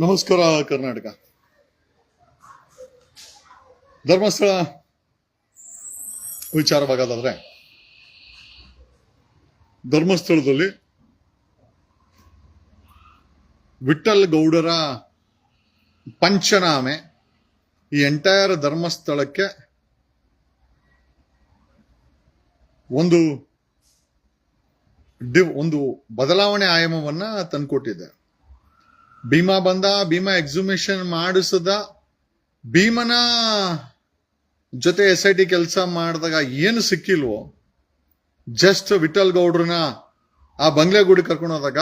ನಮಸ್ಕಾರ, ಕರ್ನಾಟಕ. ಧರ್ಮಸ್ಥಳ ವಿಚಾರವಾಗೋದಾದ್ರೆ, ಧರ್ಮಸ್ಥಳದಲ್ಲಿ ವಿಠಲ್ ಗೌಡರ ಪಂಚನಾಮೆ ಈ ಎಂಟೈರ್ ಧರ್ಮಸ್ಥಳಕ್ಕೆ ಒಂದು ಡಿ ಒಂದು ಬದಲಾವಣೆ ಆಯಾಮವನ್ನ ತಂದುಕೊಟ್ಟಿದೆ. ಭೀಮಾ ಬಂದ, ಭೀಮಾ ಎಕ್ಸಿಬಿಷನ್ ಮಾಡಿಸದ. ಭೀಮನ ಜೊತೆ ಎಸ್ ಐ ಟಿ ಕೆಲಸ ಮಾಡಿದಾಗ ಏನು ಸಿಕ್ಕಿಲ್ವೋ ಜಸ್ಟ್ ವಿಠಲ್ ಗೌಡ್ರನ್ನ ಆ ಬಂಗ್ಲೆಗೂಡಿ ಕರ್ಕೊಂಡು ಹೋದಾಗ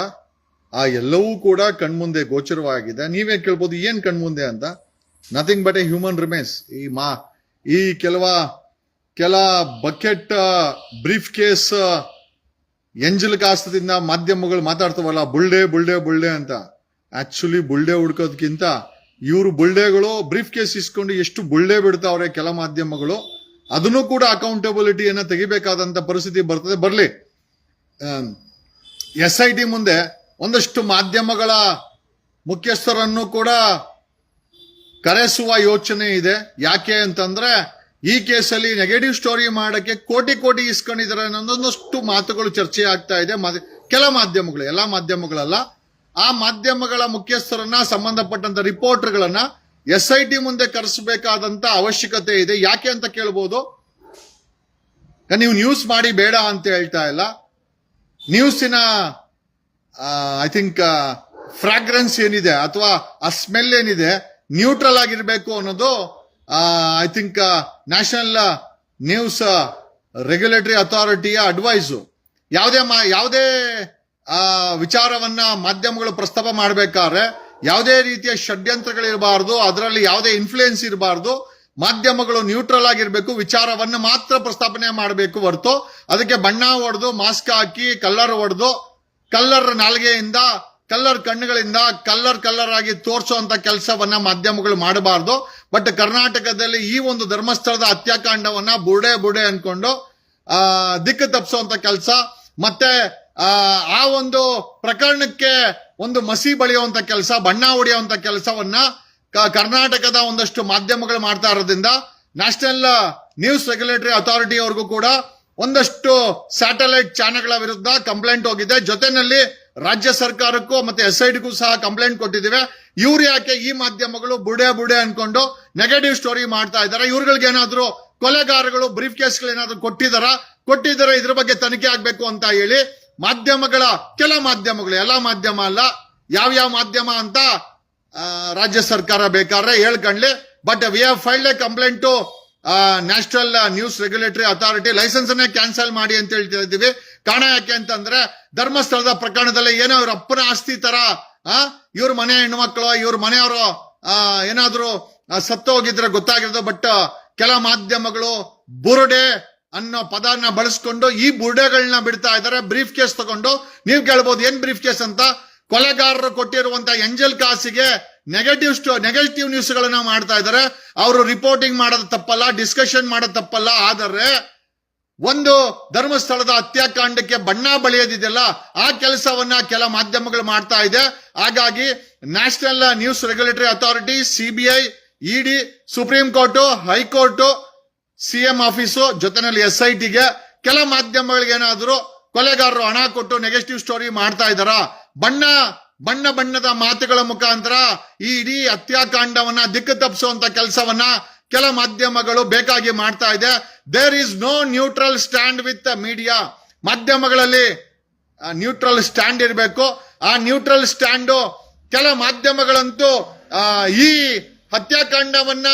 ಆ ಎಲ್ಲವೂ ಕೂಡ ಕಣ್ಮುಂದೆ ಗೋಚರವಾಗಿದೆ. ನೀವೇ ಕೇಳ್ಬೋದು ಏನ್ ಕಣ್ಮುಂದೆ ಅಂತ. Nothing but a human remains ಈ ಮಾ, ಈ ಕೆಲವ, ಕೆಲ ಬಕೆಟ್ ಬ್ರೀಫ್ ಕೇಸ್ ಎಂಜಲ್ ಕಾಸ್ತದಿಂದ ಮಾಧ್ಯಮಗಳು ಮಾತಾಡ್ತವಲ್ಲ, ಬುಳ್ಳೆ ಬುಳ್ಳೆ ಬುಳ್ಳೆ ಅಂತ. ಆಕ್ಚುಲಿ ಬುಳ್ಳೆ ಹುಡ್ಕೋದ್ಕಿಂತ ಇವರು ಬುಳ್ಳೆಗಳು ಬ್ರೀಫ್ ಕೇಸ್ ಇಸ್ಕೊಂಡು ಎಷ್ಟು ಬುಳ್ಳೆ ಬಿಡ್ತಾವ್ರೆ ಕೆಲ ಮಾಧ್ಯಮಗಳು, ಅದನ್ನು ಕೂಡ ಅಕೌಂಟೆಬಿಲಿಟಿಯನ್ನು ತೆಗಿಬೇಕಾದಂತ ಪರಿಸ್ಥಿತಿ ಬರ್ತದೆ. ಬರ್ಲಿ. ಎಸ್ ಐ ಟಿ ಮುಂದೆ ಒಂದಷ್ಟು ಮಾಧ್ಯಮಗಳ ಮುಖ್ಯಸ್ಥರನ್ನು ಕೂಡ ಕರೆಸುವ ಯೋಚನೆ ಇದೆ. ಯಾಕೆ ಅಂತಂದ್ರೆ, ಈ ಕೇಸಲ್ಲಿ ನೆಗೆಟಿವ್ ಸ್ಟೋರಿ ಮಾಡಕ್ಕೆ ಕೋಟಿ ಕೋಟಿ ಇಸ್ಕೊಂಡಿದ್ದಾರೆ ಅನ್ನೋದೊಂದಷ್ಟು ಮಾತುಗಳು ಚರ್ಚೆ ಆಗ್ತಾ ಇದೆ. ಕೆಲ ಮಾಧ್ಯಮಗಳು, ಎಲ್ಲಾ ಮಾಧ್ಯಮಗಳಲ್ಲ. ಆ ಮಾಧ್ಯಮಗಳ ಮುಖ್ಯಸ್ಥರನ್ನ, ಸಂಬಂಧಪಟ್ಟಂತ ರಿಪೋರ್ಟರ್ಗಳನ್ನ ಎಸ್ ಐ ಟಿ ಮುಂದೆ ಕರೆಸಬೇಕಾದಂತ ಅವಶ್ಯಕತೆ ಇದೆ. ಯಾಕೆ ಅಂತ ಕೇಳ್ಬೋದು? ನೀವು ನ್ಯೂಸ್ ಮಾಡಿ ಬೇಡ ಅಂತ ಹೇಳ್ತಾ ಇಲ್ಲ. ನ್ಯೂಸಿನ ಐ ಥಿಂಕ್ ಫ್ರಾಗ್ರೆನ್ಸ್ ಏನಿದೆ ಅಥವಾ ಆ ಸ್ಮೆಲ್ ಏನಿದೆ ನ್ಯೂಟ್ರಲ್ ಆಗಿರಬೇಕು ಅನ್ನೋದು I think national news regulatory ಅಥಾರಿಟಿಯ advice ಯಾವುದೇ ಯಾವುದೇ ವಿಚಾರವನ್ನ ಮಾಧ್ಯಮಗಳು ಪ್ರಸ್ತಾಪ ಮಾಡಬೇಕಾದ್ರೆ ಯಾವುದೇ ರೀತಿಯ ಷಡ್ಯಂತ್ರಗಳಿರಬಾರ್ದು, ಅದರಲ್ಲಿ ಯಾವುದೇ ಇನ್ಫ್ಲೂಯೆನ್ಸ್ ಇರಬಾರ್ದು. ಮಾಧ್ಯಮಗಳು ನ್ಯೂಟ್ರಲ್ ಆಗಿರಬೇಕು, ವಿಚಾರವನ್ನು ಮಾತ್ರ ಪ್ರಸ್ತಾಪನೆ ಮಾಡಬೇಕು ಹೊರತು ಅದಕ್ಕೆ ಬಣ್ಣ ಹೊಡೆದು ಮಾಸ್ಕ್ ಹಾಕಿ ಕಲ್ಲರ್ ಹೊಡೆದು ಕಲ್ಲರ್ ನಾಲ್ಗೆಯಿಂದ ಕಲ್ಲರ್ ಕಣ್ಣುಗಳಿಂದ ಕಲ್ಲರ್ ಕಲ್ಲರ್ ಆಗಿ ತೋರಿಸುವಂತ ಕೆಲಸವನ್ನ ಮಾಧ್ಯಮಗಳು ಮಾಡಬಾರ್ದು. ಬಟ್ ಕರ್ನಾಟಕದಲ್ಲಿ ಈ ಒಂದು ಧರ್ಮಸ್ಥಳದ ಹತ್ಯಾಕಾಂಡವನ್ನ ಬುಡೆ ಬುಡೆ ಅನ್ಕೊಂಡು ದಿಕ್ಕು ತಪ್ಪಿಸುವಂತ ಕೆಲಸ. ಮತ್ತೆ ಆ ಒಂದು ಪ್ರಕರಣಕ್ಕೆ ಒಂದು ಮಸಿ ಬಳಿಯುವಂತ ಕೆಲಸ, ಬಣ್ಣ ಹೊಡೆಯುವಂತ ಕೆಲಸವನ್ನ ಕರ್ನಾಟಕದ ಒಂದಷ್ಟು ಮಾಧ್ಯಮಗಳು ಮಾಡ್ತಾ ಇರೋದ್ರಿಂದ ನ್ಯಾಷನಲ್ ನ್ಯೂಸ್ ರೆಗ್ಯುಲೇಟರಿ ಅಥಾರಿಟಿ ಅವ್ರಿಗೂ ಕೂಡ ಒಂದಷ್ಟು ಸ್ಯಾಟಲೈಟ್ ಚಾನೆಲ್ಗಳ ವಿರುದ್ಧ ಕಂಪ್ಲೇಂಟ್ ಹೋಗಿದೆ. ಜೊತೆನಲ್ಲಿ ರಾಜ್ಯ ಸರ್ಕಾರಕ್ಕೂ ಮತ್ತೆ ಎಸ್ ಐಡಿಗೂ ಸಹ ಕಂಪ್ಲೇಂಟ್ ಕೊಟ್ಟಿದ್ದೇವೆ. ಇವ್ರು ಯಾಕೆ ಈ ಮಾಧ್ಯಮಗಳು ಬುಡೆ ಬುಡೆ ಅನ್ಕೊಂಡು ನೆಗೆಟಿವ್ ಸ್ಟೋರಿ ಮಾಡ್ತಾ ಇದ್ದಾರೆ? ಇವ್ರುಗಳಿಗೆ ಏನಾದ್ರು ಕೊಲೆಗಾರಗಳು ಬ್ರೀಫ್ ಕೇಸ್ಗಳು ಏನಾದ್ರು ಕೊಟ್ಟಿದಾರ ಕೊಟ್ಟಿದ್ದಾರೆ ಇದ್ರ ಬಗ್ಗೆ ತನಿಖೆ ಆಗ್ಬೇಕು ಅಂತ ಹೇಳಿ ಮಾಧ್ಯಮಗಳ ಕೆಲ ಮಾಧ್ಯಮಗಳು ಎಲ್ಲ ಮಾಧ್ಯಮ ಅಲ್ಲ ಯಾವ್ಯಾವ ಮಾಧ್ಯಮ ಅಂತ ರಾಜ್ಯ ಸರ್ಕಾರ ಬೇಕಾದ್ರೆ ಹೇಳ್ಕೊಂಡ್ಲಿ but we have filed a complaint to national news regulatory authority licence ಅನ್ನೇ ಕ್ಯಾನ್ಸಲ್ ಮಾಡಿ ಅಂತ ಹೇಳ್ತಾ ಇದ್ದೀವಿ. ಕಾರಣ ಯಾಕೆ ಅಂತಂದ್ರೆ ಧರ್ಮಸ್ಥಳದ ಪ್ರಕರಣದಲ್ಲಿ ಏನೋ ಇವ್ರ ಅಪ್ಪನ ಆಸ್ತಿ ತರ ಇವ್ರ ಮನೆ ಹೆಣ್ಮಕ್ಳು ಇವ್ರ ಮನೆಯವರು ಏನಾದ್ರು ಆ, ಸತ್ತು ಹೋಗಿದ್ರೆ ಗೊತ್ತಾಗಿರೋದು ಬಟ್ ಕೆಲ ಮಾಧ್ಯಮಗಳು ಬುರುಡೆ ಅನ್ನೋ ಪದನ ಬಳಸ್ಕೊಂಡು ಈ ಬುರ್ಡೆಗಳನ್ನ ಬಿಡ್ತಾ ಇದ್ದಾರೆ ಬ್ರೀಫ್ ಕೇಸ್ ತಗೊಂಡು. ನೀವು ಕೇಳ್ಬೋದು, ಏನ್ ಬ್ರೀಫ್ ಕೇಸ್ ಅಂತ? ಕೊಲೆಗಾರರು ಕೊಟ್ಟಿರುವಂತ ಎಂಜಲ್ ಕಾಸಿಗೆ ನೆಗೆಟಿವ್ ಸ್ಟೋ ನೆಗೆಟಿವ್ ನ್ಯೂಸ್ ಗಳನ್ನ ಮಾಡ್ತಾ ಇದ್ದಾರೆ. ಅವರು ರಿಪೋರ್ಟಿಂಗ್ ಮಾಡೋದು ತಪ್ಪಲ್ಲ ಡಿಸ್ಕಷನ್ ಮಾಡೋದು ತಪ್ಪಲ್ಲ, ಆದರೆ ಒಂದು ಧರ್ಮಸ್ಥಳದ ಹತ್ಯಾಕಾಂಡಕ್ಕೆ ಬಣ್ಣ ಬಳಿಯೋದಿದೆಯಲ್ಲ, ಆ ಕೆಲಸವನ್ನ ಕೆಲ ಮಾಧ್ಯಮಗಳು ಮಾಡ್ತಾ ಇದೆ. ಹಾಗಾಗಿ national news regulatory authority CBI ED supreme court high court CM office, ಜೊತೆನಲ್ಲಿ ಎಸ್ ಐ ಟಿಗೆ ಕೆಲ ಮಾಧ್ಯಮಗಳಿಗೆ ಏನಾದ್ರು ಕೊಲೆಗಾರರು ಹಣ ಕೊಟ್ಟು ನೆಗೆಟಿವ್ ಸ್ಟೋರಿ ಮಾಡ್ತಾ ಇದಾರ ಬಣ್ಣ ಬಣ್ಣ ಬಣ್ಣದ ಮಾತುಗಳ ಮುಖಾಂತರ ಈ ಇಡೀ ಹತ್ಯಾಕಾಂಡವನ್ನ ದಿಕ್ಕು ತಪ್ಪಿಸುವಂತ ಕೆಲಸವನ್ನ ಕೆಲ ಮಾಧ್ಯಮಗಳು ಬೇಕಾಗಿ ಮಾಡ್ತಾ ಇದೆ. There is no neutral stand with media ಮಾಧ್ಯಮಗಳಲ್ಲಿ ನ್ಯೂಟ್ರಲ್ ಸ್ಟ್ಯಾಂಡ್ ಇರಬೇಕು. ಆ ನ್ಯೂಟ್ರಲ್ ಸ್ಟ್ಯಾಂಡು ಕೆಲ ಮಾಧ್ಯಮಗಳಂತೂ ಈ ಹತ್ಯಾಕಾಂಡವನ್ನ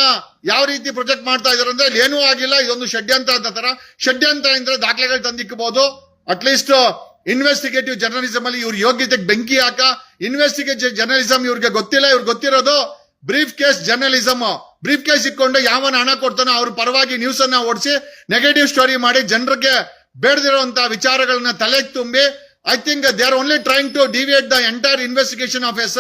ಯಾವ ರೀತಿ ಪ್ರೊಜೆಕ್ಟ್ ಮಾಡ್ತಾ ಇದಾರೆ ಅಂದ್ರೆ ಏನೂ ಆಗಿಲ್ಲ, ಇದೊಂದು ಷಡ್ಯಂತ್ರ ಅಂತ ತರ. ಷಡ್ಯಂತ್ರ ಅಂದ್ರೆ ದಾಖಲೆಗಳು ತಂದಿಕ್ಕಬಹುದು ಅಟ್ಲೀಸ್ಟ್ ಇನ್ವೆಸ್ಟಿಗೇಟಿವ್ ಜರ್ನಲಿಸಮ್ ಅಲ್ಲಿ ಇವ್ರ ಯೋಗ್ಯತೆಗೆ ಬೆಂಕಿ ಹಾಕ. ಇನ್ವೆಸ್ಟಿಗೇಟಿವ್ ಜರ್ನಲಿಸಮ್ ಇವ್ರಿಗೆ ಗೊತ್ತಿಲ್ಲ, ಇವ್ರು ಗೊತ್ತಿರೋದು briefcase journalism briefcase ಇಟ್ಕೊಂಡು ಯಾವನ ಹಣ ಕೊಡ್ತಾನೋ ಅವ್ರ ಪರವಾಗಿ ನ್ಯೂಸ್ ಅನ್ನ ಓಡಿಸಿ ನೆಗೆಟಿವ್ ಸ್ಟೋರಿ ಮಾಡಿ ಜನರಿಗೆ ಬೇಡದಿರುವಂತಹ ವಿಚಾರಗಳನ್ನ ತಲೆ ತುಂಬಿ I think they are only trying to deviate the entire investigation of S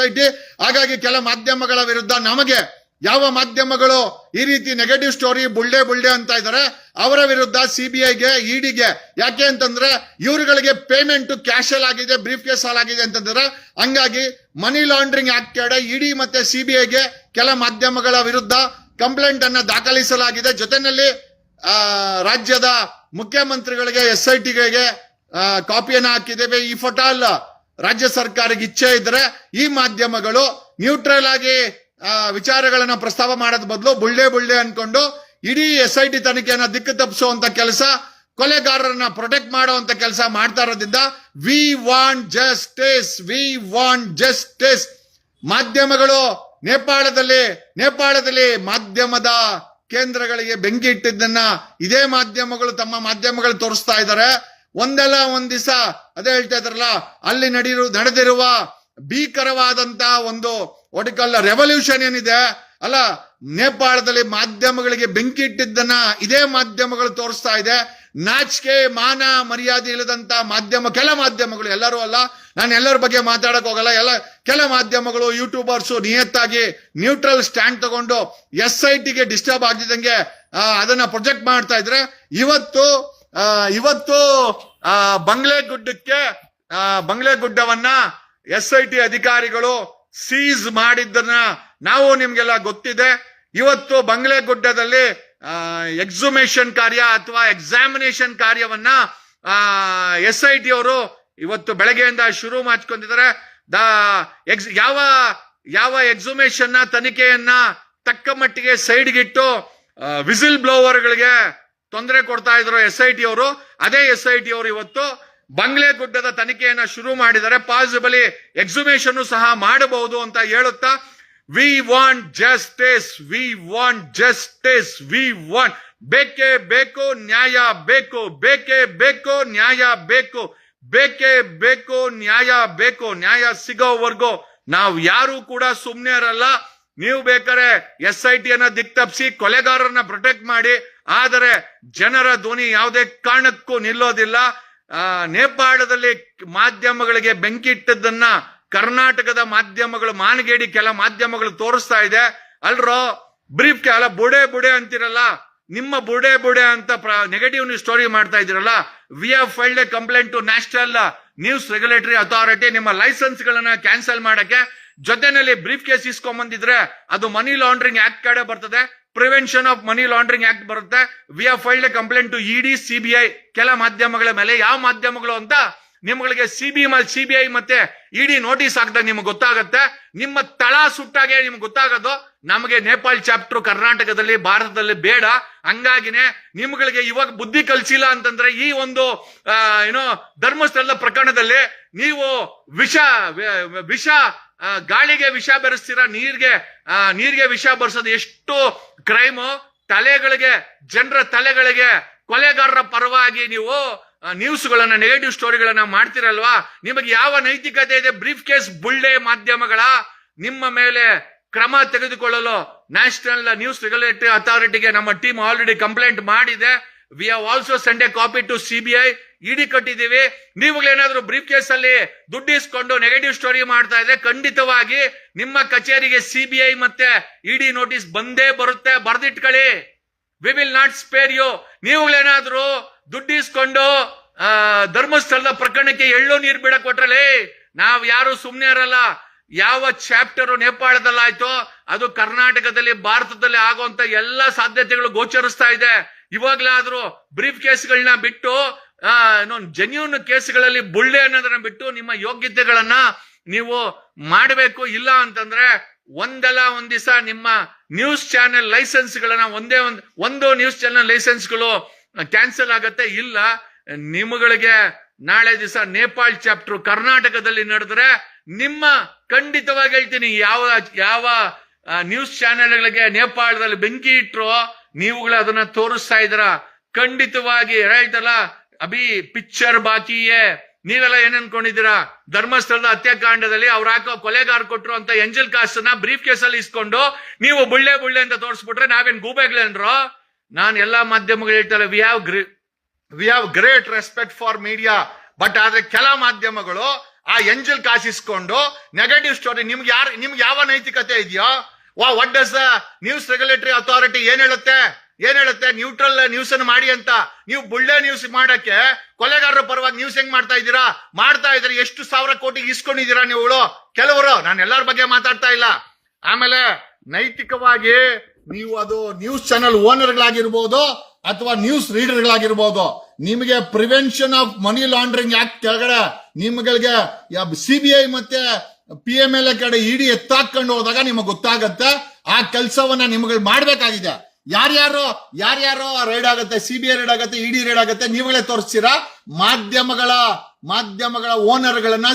ಹಾಗಾಗಿ ಕೆಲ ಮಾಧ್ಯಮಗಳ ವಿರುದ್ಧ ನಮಗೆ ಯಾವ ಮಾಧ್ಯಮಗಳು ಈ ರೀತಿ ನೆಗೆಟಿವ್ ಸ್ಟೋರಿ ಬುಳ್ಳೆ ಬುಳ್ಳೆ ಅಂತ ಇದ್ದಾರೆ, ಅವರ ವಿರುದ್ಧ ಸಿಬಿಐಗೆ ಇಡಿಗೆ ಯಾಕೆ ಅಂತಂದ್ರೆ ಇವರುಗಳಿಗೆ ಪೇಮೆಂಟ್ ಕ್ಯಾಶ್ ಅಲ್ಲಿ ಆಗಿದೆ ಬ್ರೀಫ್ ಕೇಸ್ ಅಲ್ಲಿ ಆಗಿದೆ ಅಂತಂದ್ರೆ, ಹಂಗಾಗಿ ಮನಿ ಲಾಂಡ್ರಿಂಗ್ ಆಕ್ಟ್ ಕೆಳಗಡೆ ಇಡಿ ಮತ್ತೆ ಐಗೆ ಕೆಲ ಮಾಧ್ಯಮಗಳ ವಿರುದ್ಧ ಕಂಪ್ಲೇಂಟ್ ಅನ್ನ ದಾಖಲಿಸಲಾಗಿದೆ. ಜೊತೆನಲ್ಲಿ ರಾಜ್ಯದ ಮುಖ್ಯಮಂತ್ರಿಗಳಿಗೆ ಎಸ್ ಐ ಟಿಗಳಿಗೆ ಕಾಪಿಯನ್ನು ಹಾಕಿದ್ದೇವೆ. ಈ ಫೋಟಾಲ್ ರಾಜ್ಯ ಸರ್ಕಾರಕ್ಕೆ ಇಚ್ಛೆ ಇದ್ರೆ ಈ ಮಾಧ್ಯಮಗಳು ನ್ಯೂಟ್ರಲ್ ಆಗಿ ವಿಚಾರಗಳನ್ನ ಪ್ರಸ್ತಾವ ಮಾಡೋದ್ ಬದಲು ಬುಳ್ಳೆ ಬುಳ್ಳೆ ಅನ್ಕೊಂಡು ಇಡೀ ಎಸ್ ಐ ಟಿ ತನಿಖೆಯನ್ನ ದಿಕ್ಕು ತಪ್ಪಿಸುವಂತ ಕೆಲಸ, ಕೊಲೆಗಾರರನ್ನ ಪ್ರೊಟೆಕ್ಟ್ ಮಾಡುವಂತ ಕೆಲಸ ಮಾಡ್ತಾ ಇರೋದ್ರಿಂದ we want justice we want justice ಮಾಧ್ಯಮಗಳು ನೇಪಾಳದಲ್ಲಿ ನೇಪಾಳದಲ್ಲಿ ಮಾಧ್ಯಮದ ಕೇಂದ್ರಗಳಿಗೆ ಬೆಂಕಿ ಇಟ್ಟಿದ್ದನ್ನ ಇದೇ ಮಾಧ್ಯಮಗಳು ತಮ್ಮ ಮಾಧ್ಯಮಗಳು ತೋರಿಸ್ತಾ ಇದ್ದಾರೆ. ಒಂದಲ್ಲ ಒಂದ್ ದಿವಸ, ಅದೇ ಹೇಳ್ತಾ ಇದ್ರಲ್ಲ ಅಲ್ಲಿ ನಡೀರು ನಡೆದಿರುವ ಭೀಕರವಾದಂತಹ ಒಂದು ಒಟಿಕಲ್ಲ ರೆವಲ್ಯೂಷನ್ ಏನಿದೆ? ಅಲ್ಲ, ನೇಪಾಳದಲ್ಲಿ ಮಾಧ್ಯಮಗಳಿಗೆ ಬೆಂಕಿ ಇಟ್ಟಿದ್ದನ್ನ ಇದೇ ಮಾಧ್ಯಮಗಳು ತೋರಿಸ್ತಾ ಇದೆ. ನಾಚಿಕೆ, ಮಾನ, ಮರ್ಯಾದೆ ಇಲ್ಲದಂತ ಮಾಧ್ಯಮ, ಕೆಲ ಮಾಧ್ಯಮಗಳು, ಎಲ್ಲರೂ ಅಲ್ಲ, ನಾನು ಎಲ್ಲರ ಬಗ್ಗೆ ಮಾತಾಡಕ್ ಹೋಗಲ್ಲ. ಎಲ್ಲ, ಕೆಲ ಮಾಧ್ಯಮಗಳು ಯೂಟ್ಯೂಬರ್ಸ್ ನಿಯತ್ತಾಗಿ ನ್ಯೂಟ್ರಲ್ ಸ್ಟ್ಯಾಂಡ್ ತಗೊಂಡು ಎಸ್ ಐ ಟಿಗೆ ಡಿಸ್ಟರ್ಬ್ ಆಗಿದ್ದಂಗೆ ಅದನ್ನ ಪ್ರೊಜೆಕ್ಟ್ ಮಾಡ್ತಾ ಇದ್ರೆ, ಇವತ್ತು ಇವತ್ತು ಬಂಗ್ಲೆ ಗುಡ್ಡಕ್ಕೆ ಬಂಗ್ಲೆ ಗುಡ್ಡವನ್ನ ಎಸ್ ಐ ಟಿ ಅಧಿಕಾರಿಗಳು ಸೀಸ್ ಮಾಡಿದ್ದನ್ನ ನಾವು ನಿಮ್ಗೆಲ್ಲ ಗೊತ್ತಿದೆ. ಇವತ್ತು ಬಂಗ್ಲೆ ಗುಡ್ಡದಲ್ಲಿ ಎಕ್ಸುಮೇಷನ್ ಕಾರ್ಯ ಅಥವಾ ಎಕ್ಸಾಮಿನೇಷನ್ ಕಾರ್ಯವನ್ನ ಎಸ್ ಐ ಟಿ ಅವರು ಇವತ್ತು ಬೆಳಗ್ಗೆಯಿಂದ ಶುರು ಮಾಡ್ಕೊಂಡಿದ್ದಾರೆ ದ ಎಕ್ಸ್ ಯಾವ ಯಾವ ಎಕ್ಸುಮೇಷನ್ ತನಿಖೆಯನ್ನ ತಕ್ಕ ಮಟ್ಟಿಗೆ ಸೈಡ್ಗಿಟ್ಟು ವಿಸಿಲ್ ಬ್ಲೋವರ್ಗಳಿಗೆ ತೊಂದರೆ ಕೊಡ್ತಾ ಇದ್ರು ಎಸ್ ಐ ಟಿ ಅವರು ಅದೇ ಎಸ್ ಐ ಟಿ ಅವರು ಇವತ್ತು ಬಂಗ್ಲೆ ಗುಡ್ಡದ ತನಿಖೆಯನ್ನು ಶುರು ಮಾಡಿದರೆ ಪಾಸಿಬಲಿ ಎಕ್ಸುಮೇಷನ್ ಸಹ ಮಾಡಬಹುದು ಅಂತ ಹೇಳುತ್ತಾ we want justice we want justice we want ಬೇಕೇ ಬೇಕು, ನ್ಯಾಯ ಬೇಕು, ಬೇಕೇ ಬೇಕು, ನ್ಯಾಯ ಬೇಕು, ಬೇಕೇ ಬೇಕು, ನ್ಯಾಯ ಬೇಕು, ನ್ಯಾಯ ಸಿಗೋವರೆಗೂ ನಾವು ಯಾರು ಕೂಡ ಸುಮ್ನೆ ಇರಲ್ಲ ನೀವು ಬೇಕಾರೆ ಎಸ್ ಐ ಟಿ ಅನ್ನ ದಿಕ್ ತಪ್ಪಿಸಿ ಕೊಲೆಗಾರರನ್ನ ಪ್ರೊಟೆಕ್ಟ್ ಮಾಡಿ, ಆದರೆ ಜನರ ಧ್ವನಿ ಯಾವುದೇ ಕಾರಣಕ್ಕೂ ನಿಲ್ಲೋದಿಲ್ಲ. ಆ, ನೇಪಾಳದಲ್ಲಿ ಮಾಧ್ಯಮಗಳಿಗೆ ಬೆಂಕಿ ಇಟ್ಟದ್ದನ್ನ ಕರ್ನಾಟಕದ ಮಾಧ್ಯಮಗಳು ಮಾನಗೇಡಿ ಕೆಲ ಮಾಧ್ಯಮಗಳು ತೋರಿಸ್ತಾ ಇದೆ. ಅಲ್ರೋ ಬ್ರೀಫ್ ಕೆಲ ಬುಡೆ ಬುಡೆ ಅಂತಿರಲ್ಲ ನಿಮ್ಮ ಬುಡೆ ಬುಡೆ ಅಂತ ನೆಗೆಟಿವ್ ನ್ಯೂಸ್ ಸ್ಟೋರಿ ಮಾಡ್ತಾ ಇದ್ದೀರಲ್ಲ we are filed a complaint to national news regulatory authority ನಿಮ್ಮ ಲೈಸೆನ್ಸ್ ಗಳನ್ನ ಕ್ಯಾನ್ಸಲ್ ಮಾಡಕ್ಕೆ ಜೊತೆನಲ್ಲಿ ಬ್ರೀಫ್ ಕೇಸ್ ಇಸ್ಕೊಂಬಂದಿದ್ರೆ ಅದು ಮನಿ ಲಾಂಡ್ರಿಂಗ್ ಆಕ್ಟ್ ಕಡೆ ಬರ್ತದೆ. Prevention of money laundering act ಬರುತ್ತೆ. We are filed a complaint to ED CBI ಕೆಲ ಮಾಧ್ಯಮಗಳ ಮೇಲೆ, ಯಾವ ಮಾಧ್ಯಮಗಳು ಅಂತ ನಿಮ್ಗಳಿಗೆ ಸಿಬಿ ಸಿಬಿಐ ಮತ್ತೆ ಇಡಿ ನೋಟಿಸ್ ಹಾಕ್ದಾಗ ನಿಮ್ಗೆ ಗೊತ್ತಾಗತ್ತೆ. ನಿಮ್ಮ ತಳ ಸುಟ್ಟಾಗೆ ನಿಮ್ಗೆ ಗೊತ್ತಾಗೋದು. ನಮಗೆ ನೇಪಾಳ್ ಚಾಪ್ಟರ್ ಕರ್ನಾಟಕದಲ್ಲಿ, ಭಾರತದಲ್ಲಿ ಬೇಡ. ಹಂಗಾಗಿನೇ ನಿಮ್ಗಳಿಗೆ ಇವಾಗ ಬುದ್ಧಿ ಕಲ್ಸಿಲ್ಲ ಅಂತಂದ್ರೆ ಈ ಒಂದು ಏನೋ ಧರ್ಮಸ್ಥಳದ ಪ್ರಕರಣದಲ್ಲಿ ನೀವು ವಿಷ ವಿಷ ಗಾಳಿಗೆ ವಿಷ ಬೆರೆಸ್ತೀರಾ? ನೀರ್ಗೆ ನೀರಿಗೆ ವಿಷ ಬೆರೆಸೋದು ಎಷ್ಟು ಕ್ರೈಮು ತಲೆಗಳಿಗೆ, ಜನರ ತಲೆಗಳಿಗೆ ಕೊಲೆಗಾರರ ಪರವಾಗಿ ನೀವು ನ್ಯೂಸ್ಗಳನ್ನ ನೆಗೆಟಿವ್ ಸ್ಟೋರಿಗಳನ್ನ ಮಾಡ್ತಿರಲ್ವಾ? ನಿಮಗೆ ಯಾವ ನೈತಿಕತೆ ಇದೆ? ಬ್ರೀಫ್ ಕೇಸ್ ಬುಳ್ಳೆ ಮಾಧ್ಯಮಗಳ ನಿಮ್ಮ ಮೇಲೆ ಕ್ರಮ ತೆಗೆದುಕೊಳ್ಳಲು ನ್ಯಾಷನಲ್ ನ್ಯೂಸ್ ರೆಗ್ಯುಲೇಟರಿ ಅಥಾರಿಟಿಗೆ ನಮ್ಮ ಟೀಮ್ ಆಲ್ರೆಡಿ ಕಂಪ್ಲೇಂಟ್ ಮಾಡಿದೆ. We also send copy to CBI ED ಕಟ್ಟಿದೀವಿ ನೀವುಗಳೇನಾದ್ರೂ ಬ್ರೀಫ್ ಕೇಸ್ ಅಲ್ಲಿ ದುಡ್ಡು ನೆಗೆಟಿವ್ ಸ್ಟೋರಿ ಮಾಡ್ತಾ ಇದ್ರೆ ಖಂಡಿತವಾಗಿ ನಿಮ್ಮ ಕಚೇರಿಗೆ ಸಿಬಿಐ ಮತ್ತೆ ಇಡಿ ನೋಟಿಸ್ ಬಂದೇ ಬರುತ್ತೆ. ಬರ್ದಿಟ್ಕೊಳ್ಳಿ. We will not spare you ನೀವುಗಳೇನಾದ್ರೂ ದುಡ್ಡು ಇಸ್ಕೊಂಡು ಆ, ಧರ್ಮಸ್ಥಳದ ಪ್ರಕರಣಕ್ಕೆ ಎಳ್ಳು ನೀರು ಬಿಡಕ್ ಕೊಟ್ರಲ್ಲಿ ನಾವ್ ಯಾರು ಸುಮ್ನೆ ಇರಲ್ಲ. ಯಾವ ಚಾಪ್ಟರ್ ನೇಪಾಳದಲ್ಲಾಯ್ತೋ ಅದು ಕರ್ನಾಟಕದಲ್ಲಿ ಭಾರತದಲ್ಲಿ ಆಗುವಂತ ಎಲ್ಲಾ ಸಾಧ್ಯತೆಗಳು ಗೋಚರಿಸ್ತಾ ಇದೆ. ಇವಾಗ್ಲಾದ್ರೂ ಬ್ರೀಫ್ ಕೇಸ್ಗಳನ್ನ ಬಿಟ್ಟು ಆ ಜೆನ್ಯೂನ್ ಕೇಸ್ಗಳಲ್ಲಿ ಬುಳ್ಳೆ ಅನ್ನೋದನ್ನ ಬಿಟ್ಟು ನಿಮ್ಮ ಯೋಗ್ಯತೆಗಳನ್ನ ನೀವು ಮಾಡಬೇಕು, ಇಲ್ಲ ಅಂತಂದ್ರೆ ಒಂದಲ್ಲ ಒಂದ್ ದಿವಸ ನಿಮ್ಮ ನ್ಯೂಸ್ ಚಾನೆಲ್ ಲೈಸೆನ್ಸ್ ಗಳನ್ನ ಒಂದೇ ಒಂದ್, ಒಂದು ನ್ಯೂಸ್ ಚಾನೆಲ್ ಲೈಸೆನ್ಸ್ಗಳು ಕ್ಯಾನ್ಸಲ್ ಆಗತ್ತೆ. ಇಲ್ಲ ನಿಮ್ಗಳಿಗೆ ನಾಳೆ ದಿವಸ ನೇಪಾಳ್ ಚಾಪ್ಟರ್ ಕರ್ನಾಟಕದಲ್ಲಿ ನಡೆದ್ರೆ ನಿಮ್ಮ ಖಂಡಿತವಾಗಿ ಹೇಳ್ತೀನಿ, ಯಾವ ಯಾವ ನ್ಯೂಸ್ ಚಾನೆಲ್ಗಳಿಗೆ ನೇಪಾಳದಲ್ಲಿ ಬೆಂಕಿ ಇಟ್ರು ನೀವುಗಳು ಅದನ್ನ ತೋರಿಸ್ತಾ ಇದ್ದೀರಾ? ಖಂಡಿತವಾಗಿ ಹೇಳ್ತಲ್ಲ ಅಭಿ ಪಿಕ್ಚರ್ ಬಾಕಿಯೇ ನೀವೆಲ್ಲ ಏನ್ ಅನ್ಕೊಂಡಿದ್ದೀರಾ ಧರ್ಮಸ್ಥಳದ ಹತ್ಯಾಕಾಂಡದಲ್ಲಿ ಅವ್ರ ಹಾಕೋ ಕೊಲೆಗಾರ ಕೊಟ್ರು ಅಂತ ಎಂಜಲ್ ಕಾಸನ್ನ ಬ್ರೀಫ್ ಕೇಸಲ್ಲಿ ಇಸ್ಕೊಂಡು ನೀವು ಬುಳ್ಳೆ ಬುಳ್ಳೆ ಅಂತ ತೋರಿಸ್ಬಿಟ್ರೆ ನಾವೇನ್ ಗೂಬೆಗ್ಲೇನ್ರೋ ನಾನ್ ಎಲ್ಲಾ ಮಾಧ್ಯಮಗಳು ಹೇಳ್ತಾರೆ we have ಗ್ರಿ we have great respect for media but ಆದ್ರೆ ಕೆಲ ಮಾಧ್ಯಮಗಳು ಆ ಎಂಜಲ್ ಕಾಸಿಸ್ಕೊಂಡು ನೆಗೆಟಿವ್ ಸ್ಟೋರಿ ನಿಮ್ಗೆ ಯಾರು, ನಿಮ್ಗೆ ಯಾವ ನೈತಿಕತೆ ಇದೆಯೋ? ವಾ what does news regulatory authority ಏನ್ ಹೇಳುತ್ತೆ? ಏನ್ ಹೇಳುತ್ತೆ? ನ್ಯೂಟ್ರಲ್ ನ್ಯೂಸ್ ಅನ್ನು ಮಾಡಿ ಅಂತ. ನೀವು ಬುಳ್ಳೆ ನ್ಯೂಸ್ ಮಾಡಕ್ಕೆ ಕೊಲೆಗಾರರ ಪರವಾಗಿ ನ್ಯೂಸ್ ಹೆಂಗ್ ಮಾಡ್ತಾ ಇದ್ದೀರಾ? ಮಾಡ್ತಾ ಇದ್ರೆ ಎಷ್ಟು ಸಾವಿರ ಕೋಟಿ ಇಸ್ಕೊಂಡಿದ್ದೀರಾ ನೀವುಗಳು? ಕೆಲವರು, ನಾನು ಎಲ್ಲರ ಬಗ್ಗೆ ಮಾತಾಡ್ತಾ ಇಲ್ಲ. ಆಮೇಲೆ ನೈತಿಕವಾಗಿ ನೀವು ಅದು ನ್ಯೂಸ್ ಚಾನೆಲ್ ಓನರ್ ಗಳಾಗಿರ್ಬೋದು ಅಥವಾ ನ್ಯೂಸ್ ರೀಡರ್ ಗಳಾಗಿರ್ಬೋದು. ನಿಮಗೆ prevention of money laundering act ಕೆಳಗಡೆ? ನಿಮ್ಗಳಿಗೆ ಸಿಬಿಐ ಮತ್ತೆ ಪಿ ಎಂ ಎಲ್ ಎ ಕಡೆ ಇಡಿ ಎತ್ತಾಕೊಂಡು ಹೋದಾಗ ನಿಮಗೆ ಗೊತ್ತಾಗತ್ತೆ. ಆ ಕೆಲಸವನ್ನ ನಿಮ್ಗಳು ಮಾಡ್ಬೇಕಾಗಿದೆ. ಯಾರ್ಯಾರು, ಯಾರ್ಯಾರೋ ರೈಡ್ ಆಗುತ್ತೆ ಐ ರೈಡ್ ಆಗುತ್ತೆ ಇಡಿ ರೈಡ್ ಆಗುತ್ತೆ ನೀವುಗಳೇ ತೋರಿಸ್ತೀರಾ? ಮಾಧ್ಯಮಗಳ ಮಾಧ್ಯಮಗಳ ಓನರ್ಗಳನ್ನ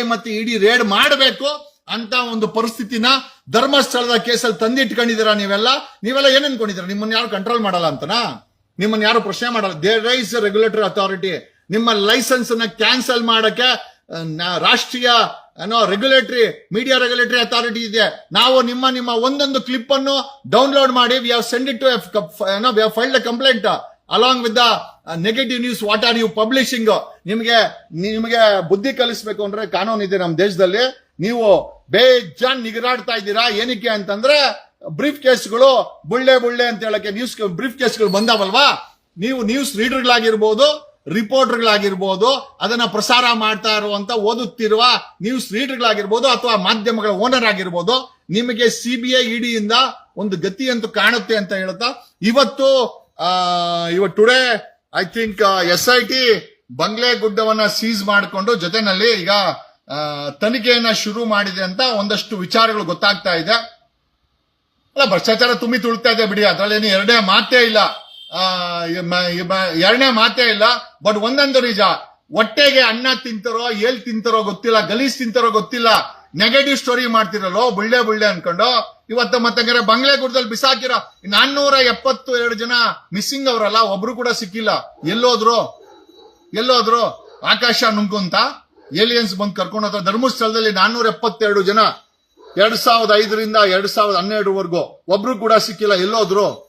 ಐ ಮತ್ತೆ ಇಡಿ ರೇಡ್ ಮಾಡಬೇಕು ಅಂತ ಒಂದು ಪರಿಸ್ಥಿತಿನ ಧರ್ಮಸ್ಥಳದ ಕೇಸಲ್ಲಿ ತಂದಿಟ್ಕೊಂಡಿದ್ದೀರಾ ನೀವೆಲ್ಲ? ನೀವೆಲ್ಲ ಏನ್ ಅನ್ಕೊಂಡಿದ್ದೀರಾ? ನಿಮ್ಮನ್ನ ಯಾರು ಕಂಟ್ರೋಲ್ ಮಾಡಲ್ಲ ಅಂತನಾ? ನಿಮ್ಮನ್ನ ಯಾರು ಪ್ರಶ್ನೆ ಮಾಡಲ್ಲ? ದೇರ್ ರೈಸ್ ರೆಗ್ಯುಲೇಟರಿ ಅಥಾರಿಟಿ ನಿಮ್ಮ ಲೈಸೆನ್ಸ್ ಅನ್ನ ಕ್ಯಾನ್ಸಲ್ ಮಾಡಕ್ಕೆ ರಾಷ್ಟ್ರೀಯ ಏನೋ ರೆಗ್ಯುಲೇಟರಿ ಮೀಡಿಯಾ ರೆಗ್ಯುಲೇಟರಿ ಅಥಾರಿಟಿ ಇದೆ. ನಾವು ನಿಮ್ಮ ನಿಮ್ಮ ಒಂದೊಂದು ಕ್ಲಿಪ್ ಅನ್ನು ಡೌನ್ಲೋಡ್ ಮಾಡಿ we have send it to ಏನೋ we filed complaint along with the negative news what are you publishing ನಿಮಗೆ ನಿಮಗೆ ಬುದ್ಧಿ ಕಲಿಸ್ಬೇಕು ಅಂದ್ರೆ ಕಾನೂನು ಇದೆ ನಮ್ಮ ದೇಶದಲ್ಲಿ. ನೀವು ಬೇಜಾನ್ ನಿಗರಾಡ್ತಾ ಇದ್ದೀರಾ, ಏನಕ್ಕೆ ಅಂತಂದ್ರೆ ಬ್ರೀಫ್ ಕೇಸ್ಗಳು ಬುಳ್ಳೆ ಬುಳ್ಳೆ ಅಂತ ಹೇಳಕ್ಕೆ ನ್ಯೂಸ್ ಬ್ರೀಫ್ ಕೇಸ್ಗಳು ಬಂದಾವಲ್ವಾ? ನೀವು ನ್ಯೂಸ್ ರೀಡರ್ಗಳಾಗಿರ್ಬೋದು ರಿಪೋರ್ಟರ್ಗಳಾಗಿರ್ಬೋದು ಅದನ್ನ ಪ್ರಸಾರ ಮಾಡ್ತಾ ಇರುವಂತ ಓದುತ್ತಿರುವ ನ್ಯೂಸ್ ರೀಡರ್ಗಳಾಗಿರ್ಬೋದು ಅಥವಾ ಮಾಧ್ಯಮಗಳ ಓನರ್ ಆಗಿರ್ಬೋದು, ನಿಮಗೆ ಸಿಬಿಐ ಇಡಿಯಿಂದ ಒಂದು ಗತಿ ಅಂತ ಕಾಣುತ್ತೆ ಅಂತ ಹೇಳ್ತಾ ಇವತ್ತು ಇವತ್ತು today I think S I T Bangle ಗುಡ್ಡವನ್ನ seize ಮಾಡಿಕೊಂಡು ಜೊತೆನಲ್ಲಿ ಈಗ ತನಿಖೆಯನ್ನ ಶುರು ಮಾಡಿದೆ ಅಂತ ಒಂದಷ್ಟು ವಿಚಾರಗಳು ಗೊತ್ತಾಗ್ತಾ ಇದೆ. ಅಲ್ಲ, ಭ್ರಷ್ಟಾಚಾರ ತುಂಬಿ ತುಳಿತಾ ಇದೆ ಬಿಡಿ, ಅದರಲ್ಲೇನು ಎರಡೇ ಮಾತೇ ಇಲ್ಲ. ಎರಡನೇ ಮಾತೇ ಇಲ್ಲ ಬಟ್ ಒಂದೊಂದು ನಿಜ ಹೊಟ್ಟೆಗೆ ಅನ್ನ ತಿಂತಾರೋ, ಏಲ್ ತಿಂತಾರೋ ಗೊತ್ತಿಲ್ಲ, ಗಲೀಜ್ ತಿಂತಾರೋ ಗೊತ್ತಿಲ್ಲ ನೆಗೆಟಿವ್ ಸ್ಟೋರಿ ಮಾಡ್ತಿರಲ್ಲೋ, ಬುಳ್ಳೆ ಬುಳ್ಳೆ ಅನ್ಕೊಂಡು, ಇವತ್ತು ಮತ್ತೆ ಬಂಗ್ಲೆ ಗುಡ್ದಲ್ಲಿ ಬಿಸಾಕಿರೋ ನಾನ್ನೂರ ಎಪ್ಪತ್ತು ಎರಡು ಜನ ಮಿಸ್ಸಿಂಗ್ ಅವರಲ್ಲ, ಒಬ್ರು ಕೂಡ ಸಿಕ್ಕಿಲ್ಲ. ಎಲ್ಲೋದ್ರು? ಎಲ್ಲೋದ್ರು? ಆಕಾಶ ನುಂಗುಂತ ಏಲಿಯನ್ಸ್ ಬಂದು ಕರ್ಕೊಂಡು ಹೋದ ಧರ್ಮಸ್ಥಳದಲ್ಲಿ ನಾನ್ನೂರ ಎಪ್ಪತ್ತೆರಡು ಜನ. ಎರಡ್ ಸಾವಿರದ ಐದರಿಂದ ಎರಡ್ ಸಾವಿರದ ಹನ್ನೆರಡುವರೆಗೂ ಒಬ್ರು ಕೂಡ ಸಿಕ್ಕಿಲ್ಲ, ಎಲ್ಲೋದ್ರು?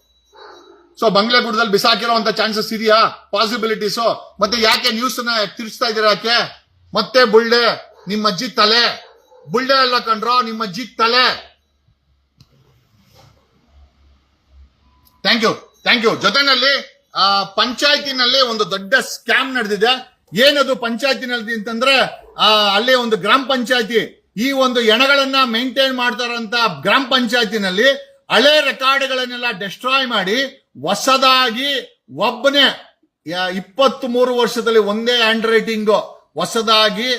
ಸೊ ಬಂಗ್ಲೆಗುಡ್ಡದಲ್ಲಿ ಬಿಸಾಕಿರೋಂತ ಚಾನ್ಸಸ್ ಇದೆಯಾ? ಪಾಸಿಬಿಲಿಟೀಸ್ ಮತ್ತೆ ಯಾಕೆ ನ್ಯೂಸ್ನ ತಿರ್ಸ್ತಾ ಇದೀರ ಯಾಕೆ? ಮತ್ತೆ ಬುಳ್ಳೆ ನಿಮ್ಮ ಅಜ್ಜಿ ತಲೆ. ಬುಳ್ಳೆ ಎಲ್ಲ ಕಂಡ್ರೋ ನಿಮ್ಮ ಅಜ್ಜಿ ತಲೆ. ಥ್ಯಾಂಕ್ ಯು ಥ್ಯಾಂಕ್ ಯು ಜೊತೆನಲ್ಲಿ, ಆ, ಪಂಚಾಯತಿನಲ್ಲಿ ಒಂದು ದೊಡ್ಡ ಸ್ಕ್ಯಾಮ್ ನಡೆದಿದೆ. ಏನದು ಪಂಚಾಯತಿನಲ್ಲಿ ಅಂತಂದ್ರೆ, ಆ, ಅಲ್ಲಿ ಒಂದು ಗ್ರಾಮ ಪಂಚಾಯತಿ, ಈ ಒಂದು ಎಣಗಳನ್ನ ಮೇಂಟೈನ್ ಮಾಡ್ತಾರಂತ ಗ್ರಾಮ ಪಂಚಾಯತಿನಲ್ಲಿ ಹಳೆ ರೆಕಾರ್ಡ್ಗಳನ್ನೆಲ್ಲ ಡೆಸ್ಟ್ರಾಯ್ ಮಾಡಿ ಹೊಸದಾಗಿ ಒಬ್ಬನೇ ಇಪ್ಪತ್ತ್ ಮೂರು ವರ್ಷದಲ್ಲಿ ಒಂದೇ ಹ್ಯಾಂಡ್ ರೈಟಿಂಗ್ ಹೊಸದಾಗಿ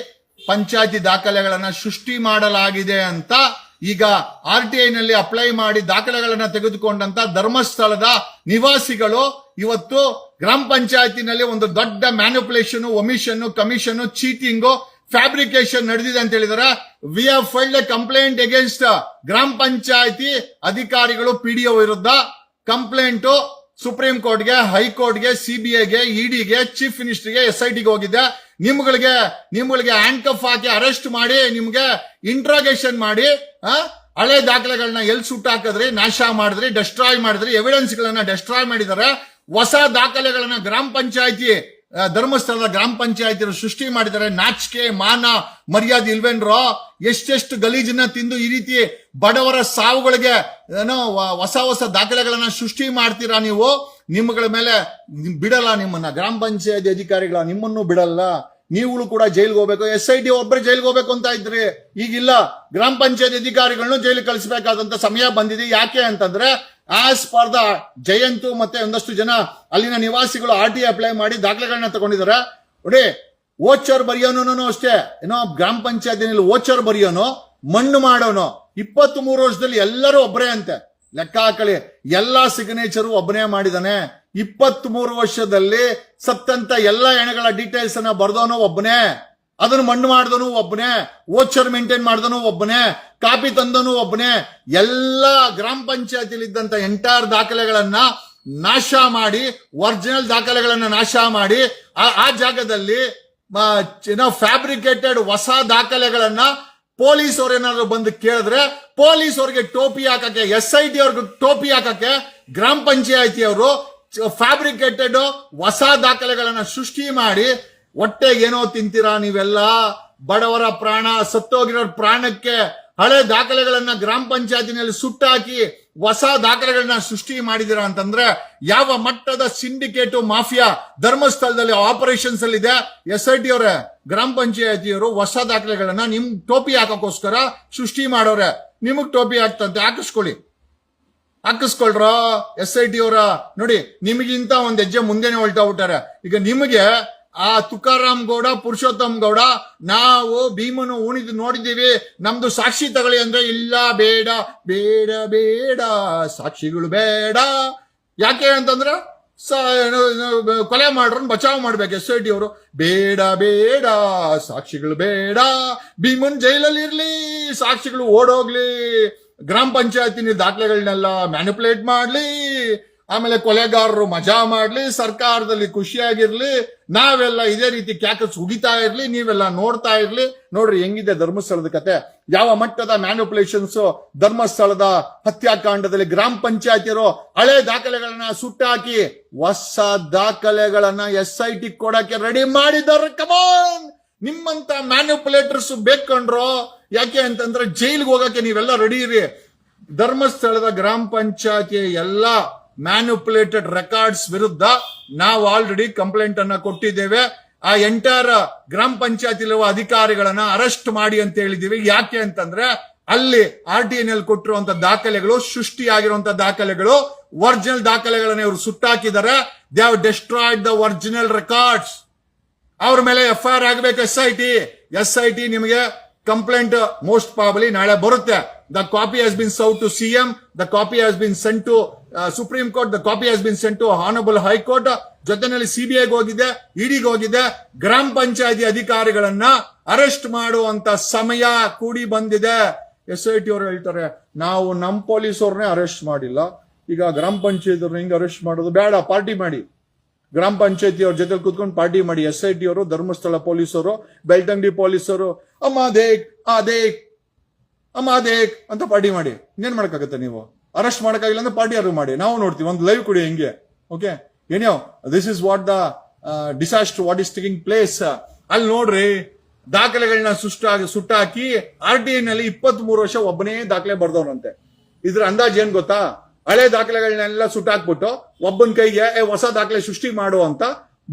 ಪಂಚಾಯತಿ ದಾಖಲೆಗಳನ್ನು ಸೃಷ್ಟಿ ಮಾಡಲಾಗಿದೆ ಅಂತ ಈಗ ಆರ್ ಟಿ ಐ ನಲ್ಲಿ ಅಪ್ಲೈ ಮಾಡಿ ದಾಖಲೆಗಳನ್ನು ತೆಗೆದುಕೊಂಡಂತ ಧರ್ಮಸ್ಥಳದ ನಿವಾಸಿಗಳು ಇವತ್ತು ಗ್ರಾಮ ಪಂಚಾಯತಿನಲ್ಲಿ ಒಂದು ದೊಡ್ಡ manipulation omission commission cheating fabrication ನಡೆದಿದೆ ಅಂತ ಹೇಳಿದಾರೆ. ವಿ ಫೈಲ್ಡ್ ಕಂಪ್ಲೇಂಟ್ ಅಗೇನ್ಸ್ಟ್ ಗ್ರಾಮ ಪಂಚಾಯತಿ ಅಧಿಕಾರಿಗಳು ಪಿಡಿಒ ವಿರುದ್ಧ. ಕಂಪ್ಲೇಂಟ್ ಸುಪ್ರೀಂ ಕೋರ್ಟ್ಗೆ, ಹೈಕೋರ್ಟ್ಗೆ, ಸಿಬಿಐಗೆ, ಇಡಿಗೆ, ಚೀಫ್ ಮಿನಿಸ್ಟರ್ಗೆ ಎಸ್ ಐ ಟಿಗೆ ಹೋಗಿದ್ದೆ ನಿಮ್ಗಳಿಗೆ ನಿಮ್ಗಳಿಗೆ ಹ್ಯಾಂಡ್ ಕಫ್ ಹಾಕಿ ಅರೆಸ್ಟ್ ಮಾಡಿ, ನಿಮ್ಗೆ ಇಂಟ್ರಾಗೇಷನ್ ಮಾಡಿ ಹಳೆ ದಾಖಲೆಗಳನ್ನ ಎಲ್ಲಿ ಸುಟ್ಟಾಕಿದ್ರಿ ನಾಶ ಮಾಡಿದ್ರಿ ಡೆಸ್ಟ್ರಾಯ್ ಮಾಡಿದ್ರಿ ಎವಿಡೆನ್ಸ್ ಗಳನ್ನ ಡೆಸ್ಟ್ರಾಯ್ ಮಾಡಿದ್ದಾರೆ ಹೊಸ ದಾಖಲೆಗಳನ್ನ ಗ್ರಾಮ ಪಂಚಾಯತಿ ಧರ್ಮಸ್ಥಳದ ಗ್ರಾಮ ಪಂಚಾಯತಿ ಸೃಷ್ಟಿ ಮಾಡಿದ್ದಾರೆ. ನಾಚಿಕೆ, ಮಾನ, ಮರ್ಯಾದೆ ಇಲ್ವೇನ್ರೋ? ಎಷ್ಟೆಷ್ಟು ಗಲೀಜನ್ನ ತಿಂದು ಈ ರೀತಿ ಬಡವರ ಸಾವುಗಳಿಗೆ, ಏನೋ ಹೊಸ ಹೊಸ ದಾಖಲೆಗಳನ್ನ ಸೃಷ್ಟಿ ಮಾಡ್ತೀರಾ ನೀವು? ನಿಮ್ಮಗಳ ಮೇಲೆ ಬಿಡಲ್ಲ ನಿಮ್ಮನ್ನ. ಗ್ರಾಮ ಪಂಚಾಯತಿ ಅಧಿಕಾರಿಗಳ ನಿಮ್ಮನ್ನು ಬಿಡಲ್ಲ. ನೀವುಗಳು ಕೂಡ ಜೈಲ್ಗೆ ಹೋಗ್ಬೇಕು. ಎಸ್ ಐ ಡಿ ಒಬ್ಬರೇ ಜೈಲ್ಗೆ ಹೋಗ್ಬೇಕು ಅಂತ ಇದ್ರಿ ಈಗಿಲ್ಲ. ಗ್ರಾಮ ಪಂಚಾಯತ್ ಅಧಿಕಾರಿಗಳನ್ನು ಜೈಲಿಗೆ ಕಳಿಸಬೇಕಾದಂತ ಸಮಯ ಬಂದಿದೆ. ಯಾಕೆ ಅಂತಂದ್ರೆ ಸ್ಪರ್ಧಾ ದ ಜಯಂತು ಮತ್ತೆ ಒಂದಷ್ಟು ಜನ ಅಲ್ಲಿನ ನಿವಾಸಿಗಳು ಆರ್ ಟಿ ಅಪ್ಲೈ ಮಾಡಿ ದಾಖಲೆಗಳನ್ನ ತಗೊಂಡಿದ್ದಾರೆ ನೋಡಿ, ಓಚರ್ ಬರೆಯೋನು ಅಷ್ಟೇ. ಏನೋ ಗ್ರಾಮ ಪಂಚಾಯತಿನಲ್ಲಿ ಓಚರ್ ಬರೆಯೋನು, ಮಣ್ಣು ಮಾಡೋನು. ಇಪ್ಪತ್ತ್ ಮೂರು ವರ್ಷದಲ್ಲಿ ಎಲ್ಲರೂ ಒಬ್ಬರೇ ಅಂತೆ. ಲೆಕ್ಕ ಹಾಕಳಿ ಎಲ್ಲಾ ಸಿಗ್ನೇಚರು ಒಬ್ಬನೇ ಮಾಡಿದಾನೆ. ಇಪ್ಪತ್ತ್ ಮೂರು ವರ್ಷದಲ್ಲಿ ಸತ್ತಂತ ಎಲ್ಲಾ ಎಣೆಗಳ ಡೀಟೇಲ್ಸ್ ಅನ್ನ ಬರ್ದೋನೋ ಒಬ್ಬನೇ ಅದನ್ನು ಮಣ್ಣು ಮಾಡಿದನು ಒಬ್ಬನೇ ಓಚರ್ ಮೇಂಟೈನ್ ಮಾಡಿದನು ಒಬ್ಬನೇ, ಕಾಪಿ ತಂದನು ಒಬ್ಬನೇ, ಎಲ್ಲ ಗ್ರಾಮ ಪಂಚಾಯತಿಲಿ ಇದ್ದಂತ ಎಂಟೈರ್ ದಾಖಲೆಗಳನ್ನ ನಾಶ ಮಾಡಿ ಒರಿಜಿನಲ್ ದಾಖಲೆಗಳನ್ನ ನಾಶ ಮಾಡಿ, ಆ- ಜಾಗದಲ್ಲಿ ಫ್ಯಾಬ್ರಿಕೇಟೆಡ್ ಹೊಸ ದಾಖಲೆಗಳನ್ನ ಪೊಲೀಸ್ ಅವ್ರು ಏನಾದ್ರು ಬಂದು ಕೇಳಿದ್ರೆ, ಪೊಲೀಸ್ ಅವ್ರಿಗೆ ಟೋಪಿ ಹಾಕಕ್ಕೆ ಎಸ್ ಐ ಟಿ ಅವ್ರಿಗೆ ಟೋಪಿ ಹಾಕಕ್ಕೆ ಗ್ರಾಮ ಪಂಚಾಯತಿ ಅವರು ಫ್ಯಾಬ್ರಿಕೇಟೆಡ್ ಹೊಸ ದಾಖಲೆಗಳನ್ನ ಸೃಷ್ಟಿ ಮಾಡಿ ಹೊಟ್ಟೆ ಏನೋ ತಿಂತೀರಾ ನೀವೆಲ್ಲ? ಬಡವರ ಪ್ರಾಣ ಸತ್ತೋಗಿರೋ ಪ್ರಾಣಕ್ಕೆ ಹಳೆ ದಾಖಲೆಗಳನ್ನ ಗ್ರಾಮ ಪಂಚಾಯತಿನಲ್ಲಿ ಸುಟ್ಟಾಕಿ ಹೊಸ ದಾಖಲೆಗಳನ್ನ ಸೃಷ್ಟಿ ಮಾಡಿದಿರಾ ಅಂತಂದ್ರೆ ಯಾವ ಮಟ್ಟದ ಸಿಂಡಿಕೇಟು ಮಾಫಿಯಾ ಧರ್ಮಸ್ಥಳದಲ್ಲಿ ಆಪರೇಷನ್ಸ್ ಅಲ್ಲಿ ಇದೆ? ಎಸ್ ಐ ಟಿ ಅವರೇ, ಗ್ರಾಮ ಪಂಚಾಯತಿಯವರು ಹೊಸ ದಾಖಲೆಗಳನ್ನ ನಿಮ್ ಟೋಪಿ ಹಾಕೋಕ್ಕೋಸ್ಕರ ಸೃಷ್ಟಿ ಮಾಡೋರೆ. ನಿಮಗ್ ಟೋಪಿ ಹಾಕ್ತಂತೆ, ಹಾಕಿಸ್ಕೊಳ್ಳಿ. ಹಾಕಿಸ್ಕೊಳ್ರ ಎಸ್ ಐ ಟಿ ಅವರ. ನೋಡಿ, ನಿಮಗಿಂತ ಒಂದ್ ಹೆಜ್ಜೆ ಮುಂದೆನೆ ಹೊಲ್ಟಾ ಬಿಟ್ಟಾರೆ ಈಗ ನಿಮಗೆ ಆ ತುಕಾರಾಮ್ ಗೌಡ, ಪುರುಷೋತ್ತಮ್ ಗೌಡ, ನಾವು ಭೀಮನು ಉಣಿದು ನೋಡಿದ್ದೀವಿ. ನಮ್ದು ಸಾಕ್ಷಿ ತಗೊಳ್ಳಿ ಅಂದ್ರೆ ಇಲ್ಲ, ಬೇಡ ಬೇಡ ಬೇಡ, ಸಾಕ್ಷಿಗಳು ಬೇಡ. ಯಾಕೆ ಅಂತಂದ್ರೆ ಸ- ಕೊಲೆ ಮಾಡ್ರನ್, ಬಚಾವ್ ಮಾಡ್ಬೇಕು ಎಸ್ ಐ ಟಿ ಅವರು. ಬೇಡ ಬೇಡ, ಸಾಕ್ಷಿಗಳು ಬೇಡ. ಭೀಮನ್ ಜೈಲಲ್ಲಿ ಇರ್ಲಿ, ಸಾಕ್ಷಿಗಳು ಓಡೋಗ್ಲಿ. ಗ್ರಾಮ ಪಂಚಾಯತಿನ ದಾಖಲೆಗಳನ್ನೆಲ್ಲ ಮ್ಯಾನಿಪುಲೇಟ್ ಮಾಡ್ಲಿ. ಆಮೇಲೆ ಕೊಲೆಗಾರರು ಮಜಾ ಮಾಡ್ಲಿ, ಸರ್ಕಾರದಲ್ಲಿ ಖುಷಿಯಾಗಿರ್ಲಿ, ನಾವೆಲ್ಲ ಇದೇ ರೀತಿ ಕ್ಯಾಕಸ್ ಉಗಿತಾ ಇರ್ಲಿ, ನೀವೆಲ್ಲ ನೋಡ್ತಾ ಇರ್ಲಿ. ನೋಡ್ರಿ ಹೆಂಗಿದೆ ಧರ್ಮಸ್ಥಳದ ಕತೆ. ಯಾವ ಮಟ್ಟದ ಮ್ಯಾನುಪುಲೇಷನ್ಸ್ ಧರ್ಮಸ್ಥಳದ ಹತ್ಯಾಕಾಂಡದಲ್ಲಿ ಗ್ರಾಮ ಪಂಚಾಯತಿಯರು ಹಳೆ ದಾಖಲೆಗಳನ್ನ ಸುಟ್ಟಾಕಿ, ಹೊಸ ದಾಖಲೆಗಳನ್ನ ಎಸ್ ಐ ಟಿ ಕೊಡಕ್ಕೆ ರೆಡಿ ಮಾಡಿದ್ದಾರೆ. ಕಮಾನ್ ನಿಮ್ಮಂತ ಮ್ಯಾನುಪುಲೇಟರ್ಸ್ ಬೇಕಂಡ್ರು, ಯಾಕೆ ಅಂತಂದ್ರೆ ಜೈಲ್ಗೆ ಹೋಗಕ್ಕೆ ನೀವೆಲ್ಲ ರೆಡಿ ಇರಿ. ಧರ್ಮಸ್ಥಳದ ಗ್ರಾಮ ಪಂಚಾಯತಿಯ ಎಲ್ಲ ಮ್ಯಾನಿಪುಲೇಟೆಡ್ ರೆಕಾರ್ಡ್ಸ್ ವಿರುದ್ಧ ನಾವು ಆಲ್ರೆಡಿ ಕಂಪ್ಲೇಂಟ್ ಅನ್ನ ಕೊಟ್ಟಿದ್ದೇವೆ. ಆ ಎಂಟೈರ್ ಗ್ರಾಮ ಪಂಚಾಯತಿಲಿರುವ ಅಧಿಕಾರಿಗಳನ್ನ ಅರೆಸ್ಟ್ ಮಾಡಿ ಅಂತ ಹೇಳಿದೀವಿ ಯಾಕೆ ಅಂತಂದ್ರೆ ಅಲ್ಲಿ ಆರ್ ಟಿ ಎನ್ ಎಲ್ ಕೊಟ್ಟಿರುವಂತ ದಾಖಲೆಗಳು, ಸೃಷ್ಟಿಯಾಗಿರುವಂತ ದಾಖಲೆಗಳು ಒರಿಜಿನಲ್ ದಾಖಲೆಗಳನ್ನ ಇವರು ಸುಟ್ಟಾಕಿದ್ದಾರೆ. They have destroyed the original records ಅವ್ರ ಮೇಲೆ ಎಫ್ ಐ ಆರ್ ಆಗಬೇಕು S I T S I T ನಿಮಗೆ ಕಂಪ್ಲೇಂಟ್ ಮೋಸ್ಟ್ ಪ್ರಾಬಲಿ ನಾಳೆ ಬರುತ್ತೆ. ದ ಕಾಪಿ ಹ್ಯಾಸ್ ಬಿನ್ ಸೌ to CM the copy has been sent to supreme court the copy has been sent to honourable high court ಜೊತೆನಲ್ಲಿ ಸಿಬಿಐಗೆ ಹೋಗಿದೆ ಇಡಿಗೆ ಹೋಗಿದೆ. ಗ್ರಾಮ ಪಂಚಾಯತಿ ಅಧಿಕಾರಿಗಳನ್ನ ಅರೆಸ್ಟ್ ಮಾಡುವಂತ ಸಮಯ ಕೂಡಿ ಬಂದಿದೆ. ಎಸ್ ಐ ಟಿ ಅವರು ಹೇಳ್ತಾರೆ, ನಾವು ನಮ್ಮ ಪೊಲೀಸ್ ಅವ್ರನ್ನೇ ಅರೆಸ್ಟ್ ಮಾಡಿಲ್ಲ. ಈಗ ಗ್ರಾಮ ಪಂಚಾಯತ್ ಅವ್ರನ್ನ ಹಿಂಗೆ ಅರೆಸ್ಟ್ ಮಾಡೋದು? ಬೇಡ ಪಾರ್ಟಿ ಮಾಡಿ. ಗ್ರಾಮ ಪಂಚಾಯತಿ ಅವ್ರ ಜೊತೆ ಕುತ್ಕೊಂಡು ಪಾರ್ಟಿ ಮಾಡಿ. ಎಸ್ ಐ ಟಿ ಅವರು, ಧರ್ಮಸ್ಥಳ ಪೊಲೀಸರು ಬೆಳ್ತಂಗಡಿ ಪೊಲೀಸರು ಅಮ್ಮ ಆ ದೇಕ್ ಅಮ್ಮ ಅಂತ ಪಾರ್ಟಿ ಮಾಡಿ. ಇನ್ನೇನ್ ಮಾಡಕ್ಕಾಗತ್ತೆ ನೀವು? ಅರೆಸ್ಟ್ ಮಾಡಕ್ಕಾಗಿಲ್ಲ ಅಂದ್ರೆ ಪಾರ್ಟಿ ಯಾರು ಮಾಡಿ? ನಾವು ನೋಡ್ತೀವಿ, ಒಂದು ಲೈವ್ ಕೊಡಿ ಹೆಂಗೆ. ಓಕೆ ಏನೋ this is what the disaster what is taking place ಅಲ್ಲಿ ನೋಡ್ರಿ, ದಾಖಲೆಗಳನ್ನ ಸುಷ್ಟಾಗಿ, ಸುಟ್ಟಾಕಿ ಆರ್ ಟಿ ನಲ್ಲಿ ಇಪ್ಪತ್ತ್ ಮೂರು ವರ್ಷ ಒಬ್ಬನೇ ದಾಖಲೆ ಬರ್ದವನಂತೆ. ಇದ್ರ ಅಂದಾಜ್ ಏನ್ ಗೊತ್ತಾ? ಹಳೆ ದಾಖಲೆಗಳನ್ನೆಲ್ಲ ಸುಟ್ಟಾಕ್ಬಿಟ್ಟು ಒಬ್ಬನ ಕೈಗೆ ಹೊಸ ದಾಖಲೆ ಸೃಷ್ಟಿ ಮಾಡು ಅಂತ